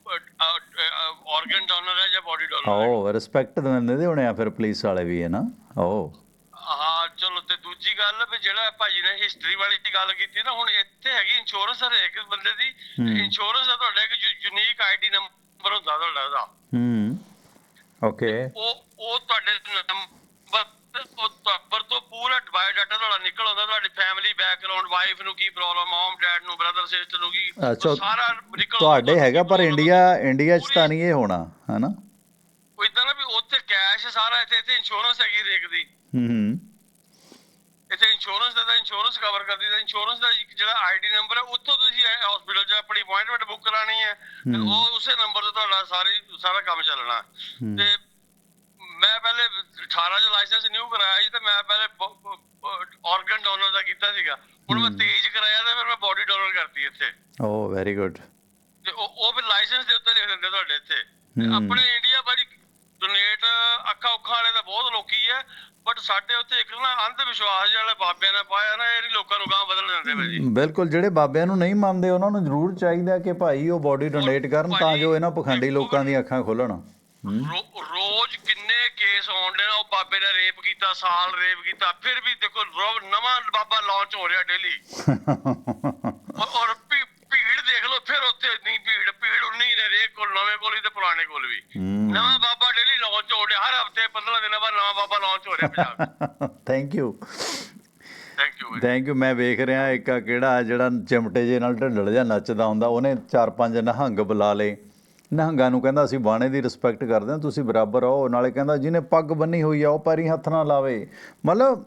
ਆਰਗਨ ਡੋਨਰ ਹੈ ਜਾਂ ਬਾਡੀ ਡੋਨਰ ਹੈ ਓ ਰਿਸਪੈਕਟ ਦਿੰਦੇ ਦੇ ਹੋਣੇ ਆ ਫਿਰ ਪੁਲਿਸ ਵਾਲੇ ਵੀ ਹੈ ਨਾ? ਓ ਹਾਂ ਚਲੋ ਤੇ ਦੂਜੀ ਗੱਲ ਵੀ ਜਿਹੜਾ ਭਾਜੀ ਨੇ ਹਿਸਟਰੀ ਵਾਲੀ ਦੀ ਗੱਲ ਕੀਤੀ ਨਾ ਹੁਣ ਇੱਥੇ ਹੈਗੀ ਇੰਸ਼ੋਰੈਂਸ ਹਰੇਕ ਬੰਦੇ ਦੀ ਹੂੰ। ਇੰਸ਼ੋਰੈਂਸ ਦਾ ਤੁਹਾਡਾ ਇੱਕ ਯੂਨੀਕ ਆਈਡੀ ਨੰਬਰ ਹੁੰਦਾ ਤੁਹਾਡਾ ਹੂੰ। ਓਕੇ ਉਹ ਉਹ ਤੁਹਾਡੇ ਨੰਬਰ ਉਹ ਨੰਬਰ ਤੋਂ ਪੂਰਾ ਬਾਇਓਡਾਟਾ ਤੁਹਾਡਾ ਨਿਕਲ ਆਉਂਦਾ ਤੁਹਾਡੀ ਫੈਮਿਲੀ ਬੈਕਗ੍ਰਾਉਂਡ ਵਾਈਫ ਨੂੰ ਕੀ ਪ੍ਰੋਬਲਮ ਮਮ ਡੈਡ ਨੂੰ ਬ੍ਰਦਰ ਸਿਸਟਰ ਨੂੰ ਕੀ ਅੱਛਾ, ਸਾਰਾ ਨਿਕਲ ਤੁਹਾਡੇ। ਹੈਗਾ ਪਰ ਇੰਡੀਆ ਇੰਡੀਆ 'ਚ ਤਾਂ ਨਹੀਂ ਇਹ ਹੋਣਾ ਹਨਾ ਉਹ ਇਦਾਂ ਨਾ ਵੀ ਉੱਥੇ ਕੈਸ਼ ਸਾਰਾ ਇੱਥੇ ਇੱਥੇ ਇੰਸ਼ੋਰੈਂਸ ਹੈਗੀ ਰੇਕ ਦੀ ਹੂੰ ਹੂੰ ਇੱਥੇ ਇੰਸ਼ੋਰੈਂਸ ਦਾ ਇੰਸ਼ੋਰੈਂਸ ਕਵਰ ਕਰਦੀ ਹੈ ਇੰਸ਼ੋਰੈਂਸ ਦਾ ਜਿਹੜਾ ਆਈਡੀ ਨੰਬਰ ਹੈ ਉੱਥੋਂ ਤੁਸੀਂ ਹਸਪੀਟਲ 'ਚ ਆਪਣੀ ਅਪਾਇੰਟਮੈਂਟ ਬੁੱਕ ਕਰਾਣੀ ਹੈ ਤੇ। ਉਹ ਉਸੇ ਨੰਬਰ ਤੇ ਤੁਹਾਡਾ ਸਾਰੀ ਸਾਰਾ ਕੰਮ ਚੱਲਣਾ। ਤੇ ਮੈਂ ਪਹਿਲੇ 18 ਚ ਲਾਇਸੈਂਸ ਨਿਊ ਕਰਾਇਆ ਸੀ ਤੇ ਮੈਂ ਪਹਿਲੇ ਆਰਗਨ ਡੋਨਰ ਦਾ ਕੀਤਾ ਸੀਗਾ। ਹੁਣ ਮੈਂ। ਤੇਜ ਕਰਾਇਆ ਤੇ ਫਿਰ ਮੈਂ ਬੋਡੀ ਡੋਨਰ ਕਰਤੀ ਇੱਥੇ। ਓ ਵੈਰੀ ਗੁੱਡ ਤੇ ਉਹ ਉਹ ਫਿਰ ਲਾਇਸੈਂਸ ਦੇ ਉੱਤੇ ਲਿਖ ਦਿੰਦੇ ਤੁਹਾਡੇ ਇੱਥੇ। ਆਪਣੇ ਇੰਡੀਆ ਬਾਜੀ ਡੋਨੇਟ ਅੱਖਾਂ ਉੱਖਾਂ ਵਾਲੇ ਤਾਂ ਬਹੁਤ ਲੋਕੀ ਹੈ ਬਟ ਸਾਡੇ ਉੱਥੇ ਇੱਕ ਨਾ ਅੰਧ ਵਿਸ਼ਵਾਸ ਜਿਹੇ ਵਾਲੇ ਬਾਬਿਆਂ ਨੇ ਪਾਇਆ ਨਾ ਇਹ ਨਹੀਂ ਲੋਕਾਂ ਨੂੰ ਗਾਂ ਬਦਲ ਦਿੰਦੇ ਭਾਜੀ। ਬਿਲਕੁਲ ਜਿਹੜੇ ਬਾਬਿਆਂ ਨੂੰ ਨਹੀਂ ਮੰਨਦੇ ਉਹਨਾਂ ਨੂੰ ਜ਼ਰੂਰ ਚਾਹੀਦਾ ਕਿ ਭਾਈ ਉਹ ਬੋਡੀ ਡੋਨੇਟ ਕਰਨ ਤਾਂ ਜੋ ਇਹਨਾਂ ਪਖੰਡੀ ਲੋਕਾਂ ਦੀਆਂ ਅੱਖਾਂ ਖੁੱਲਣ। ਰੋ- ਰੋਜ਼ ਕਿੰਨੇ ਕੇਸ ਆਉਂਦੇ ਨੇ ਉਹ ਬਾਬੇ ਨੇ ਰੇਪ ਕੀਤਾ ਸਾਲ ਰੇਪ ਕੀਤਾ ਫਿਰ ਵੀ ਦੇਖੋ ਰੋ- ਨਵਾਂ ਬਾਬਾ ਲਾਂਚ ਹੋ ਰਿਹਾ ਡੇਲੀ *laughs* ਔਰ ਭੀ- ਭੀੜ ਦੇਖ ਲਓ ਫਿਰ ਉੱਥੇ ਨਹੀਂ ਭੀੜ ਭੀੜ ਉਨੀ ਨੇ ਰੇਕ ਕੋਲ ਨਵੇਂ ਕੋਲ ਵੀ ਤੇ ਪੁਰਾਣੇ ਕੋਲ ਵੀ। ਹੂੰ। ਨਵਾਂ ਬਾਬਾ ਡੇਲੀ ਲਾਂਚ ਹੋ ਰਿਹਾ ਹਰ ਹਫ਼ਤੇ 15 ਦਿਨਾਂ ਬਾਅਦ ਨਵਾਂ ਬਾਬਾ ਲਾਂਚ ਹੋ ਰਿਹਾ Punjab thank you thank you thank you ਮੈਂ ਵੇਖ ਰਿਹਾ ਇੱਕ ਆ ਕਿਹੜਾ ਜਿਹੜਾ ਚਿਮਟੇ ਜੇ ਨਾਲ ਢੱਡਲ ਜਿਹਾ ਨੱਚਦਾ ਹੁੰਦਾ ਉਹਨੇ ਚਾਰ ਪੰਜ ਨਿਹੰਗ ਬੁਲਾ ਲਏ। ਨਿਹੰਗਾਂ ਨੂੰ ਕਹਿੰਦਾ ਅਸੀਂ ਬਾਣੇ ਦੀ ਰਿਸਪੈਕਟ ਕਰਦੇ ਹਾਂ, ਤੁਸੀਂ ਬਰਾਬਰ ਆਓ। ਨਾਲੇ ਕਹਿੰਦਾ ਜਿਹਨੇ ਪੱਗ ਬੰਨੀ ਹੋਈ ਆ, ਉਹ ਪੈਰੀ ਹੱਥ ਨਾ ਲਾਵੇ। ਮਤਲਬ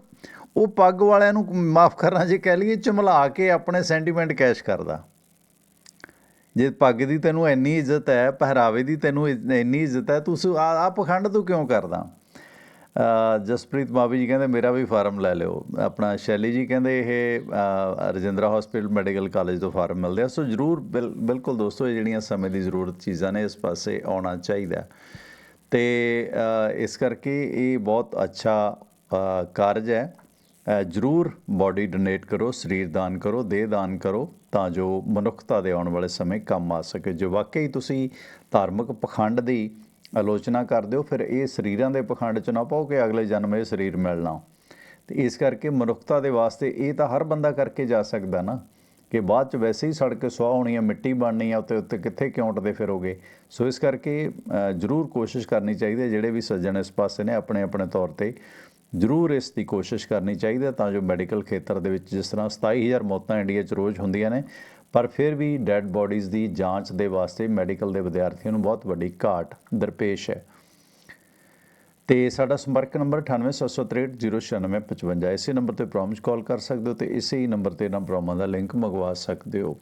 ਉਹ ਪੱਗ ਵਾਲਿਆਂ ਨੂੰ ਮਾਫ ਕਰਨਾ ਜੇ ਕਹਿ ਲਈਏ, ਚਮਲਾ ਕੇ ਆਪਣੇ ਸੈਂਟੀਮੈਂਟ ਕੈਸ਼ ਕਰਦਾ। ਜੇ ਪੱਗ ਦੀ ਤੈਨੂੰ ਇੰਨੀ ਇੱਜ਼ਤ ਹੈ, ਪਹਿਰਾਵੇ ਦੀ ਤੈਨੂੰ ਇੰਨੀ ਇੱਜ਼ਤ ਹੈ, ਤੂੰ ਆ ਆ ਪਖੰਡ ਤੂੰ ਕਿਉਂ ਕਰਦਾ? ਜਸਪ੍ਰੀਤ ਮਾਵੀ ਜੀ ਕਹਿੰਦੇ, ਮੇਰਾ ਵੀ ਫਾਰਮ ਲੈ ਲਿਓ। ਆਪਣਾ ਸ਼ੈਲੀ ਜੀ ਕਹਿੰਦੇ, ਇਹ ਰਜਿੰਦਰਾ ਹਸਪੀਟਲ ਮੈਡੀਕਲ ਕਾਲਜ ਤੋਂ ਫਾਰਮ ਮਿਲਦੇ ਆ। ਸੋ ਜਰੂਰ ਬਿਲ- ਬਿਲਕੁਲ ਦੋਸਤੋ, ਇਹ ਜਿਹੜੀਆਂ ਸਮੇਂ ਦੀ ਜ਼ਰੂਰਤ ਚੀਜ਼ਾਂ ਨੇ, ਇਸ ਪਾਸੇ ਆਉਣਾ ਚਾਹੀਦਾ। ਤੇ ਇਸ ਕਰਕੇ ਇਹ ਬਹੁਤ ਅੱਛਾ ਕਾਰਜ ਹੈ। ਜਰੂਰ ਬਾਡੀ ਡੋਨੇਟ ਕਰੋ, ਸਰੀਰ ਦਾਨ ਕਰੋ, ਦੇਹ ਦਾਨ ਕਰੋ, ਤਾਂ ਜੋ ਮਨੁੱਖਤਾ ਦੇ ਆਉਣ ਵਾਲੇ ਸਮੇਂ ਕੰਮ ਆ ਸਕੇ। ਜੋ ਵਾਕਈ ਤੁਸੀਂ ਧਾਰਮਿਕ ਪਖੰਡ ਦੀ ਆਲੋਚਨਾ ਕਰਦੇ ਹੋ, ਫਿਰ ਇਹ ਸਰੀਰਾਂ ਦੇ ਪਖੰਡ ਚ ਨਾ ਪਾਓ ਕਿ ਅਗਲੇ ਜਨਮ ਇਹ ਸਰੀਰ ਮਿਲਣਾ ਤੇ ਇਸ ਕਰਕੇ ਮਨੁੱਖਤਾ ਦੇ ਵਾਸਤੇ ਇਹ ਤਾਂ ਹਰ ਬੰਦਾ ਕਰਕੇ ਜਾ ਸਕਦਾ ਨਾ, ਕਿ ਬਾਅਦ ਚ ਵੈਸੇ ਹੀ ਸੜ ਕੇ ਸੁਆਹ ਹੋਣੀ ਹੈ ਮਿੱਟੀ ਬਣਨੀ ਹੈ ਉੱਤੇ ਉੱਤੇ ਕਿੱਥੇ ਕਿਉਂ ਉੱਡਦੇ ਫਿਰੋਗੇ? ਸੋ ਇਸ ਕਰਕੇ ਜ਼ਰੂਰ ਕੋਸ਼ਿਸ਼ ਕਰਨੀ ਚਾਹੀਦੀ ਹੈ, ਜਿਹੜੇ ਵੀ ਸੱਜਣ ਇਸ ਪਾਸੇ ਨੇ ਆਪਣੇ ਆਪਣੇ ਤੌਰ ਤੇ, ਜ਼ਰੂਰ ਇਸ ਦੀ ਕੋਸ਼ਿਸ਼ ਕਰਨੀ ਚਾਹੀਦੀ ਹੈ, ਤਾਂ ਜੋ ਮੈਡੀਕਲ ਖੇਤਰ ਦੇ ਵਿੱਚ ਜਿਸ ਤਰ੍ਹਾਂ 27000 ਮੌਤਾਂ ਇੰਡੀਆ 'ਚ ਰੋਜ਼ ਹੁੰਦੀਆਂ ਨੇ ਪਰ ਫਿਰ ਵੀ ਡੈੱਡ ਬੋਡੀਜ਼ ਦੀ ਜਾਂਚ ਦੇ ਵਾਸਤੇ ਮੈਡੀਕਲ ਦੇ ਵਿਦਿਆਰਥੀਆਂ ਨੂੰ ਬਹੁਤ ਵੱਡੀ ਘਾਟ ਦਰਪੇਸ਼ ਹੈ। ਤੇ ਸਾਡਾ ਸੰਪਰਕ ਨੰਬਰ 9876309655 ਇਸੇ ਨੰਬਰ ਤੇ ਪ੍ਰੋਮਿਸ ਕਾਲ ਕਰ ਸਕਦੇ ਹੋ ਤੇ ਇਸੇ ਹੀ ਨੰਬਰ ਤੇ ਨਾ ਪ੍ਰੋਮਾਂ ਦਾ ਲਿੰਕ ਮੰਗਵਾ ਸਕਦੇ ਹੋ।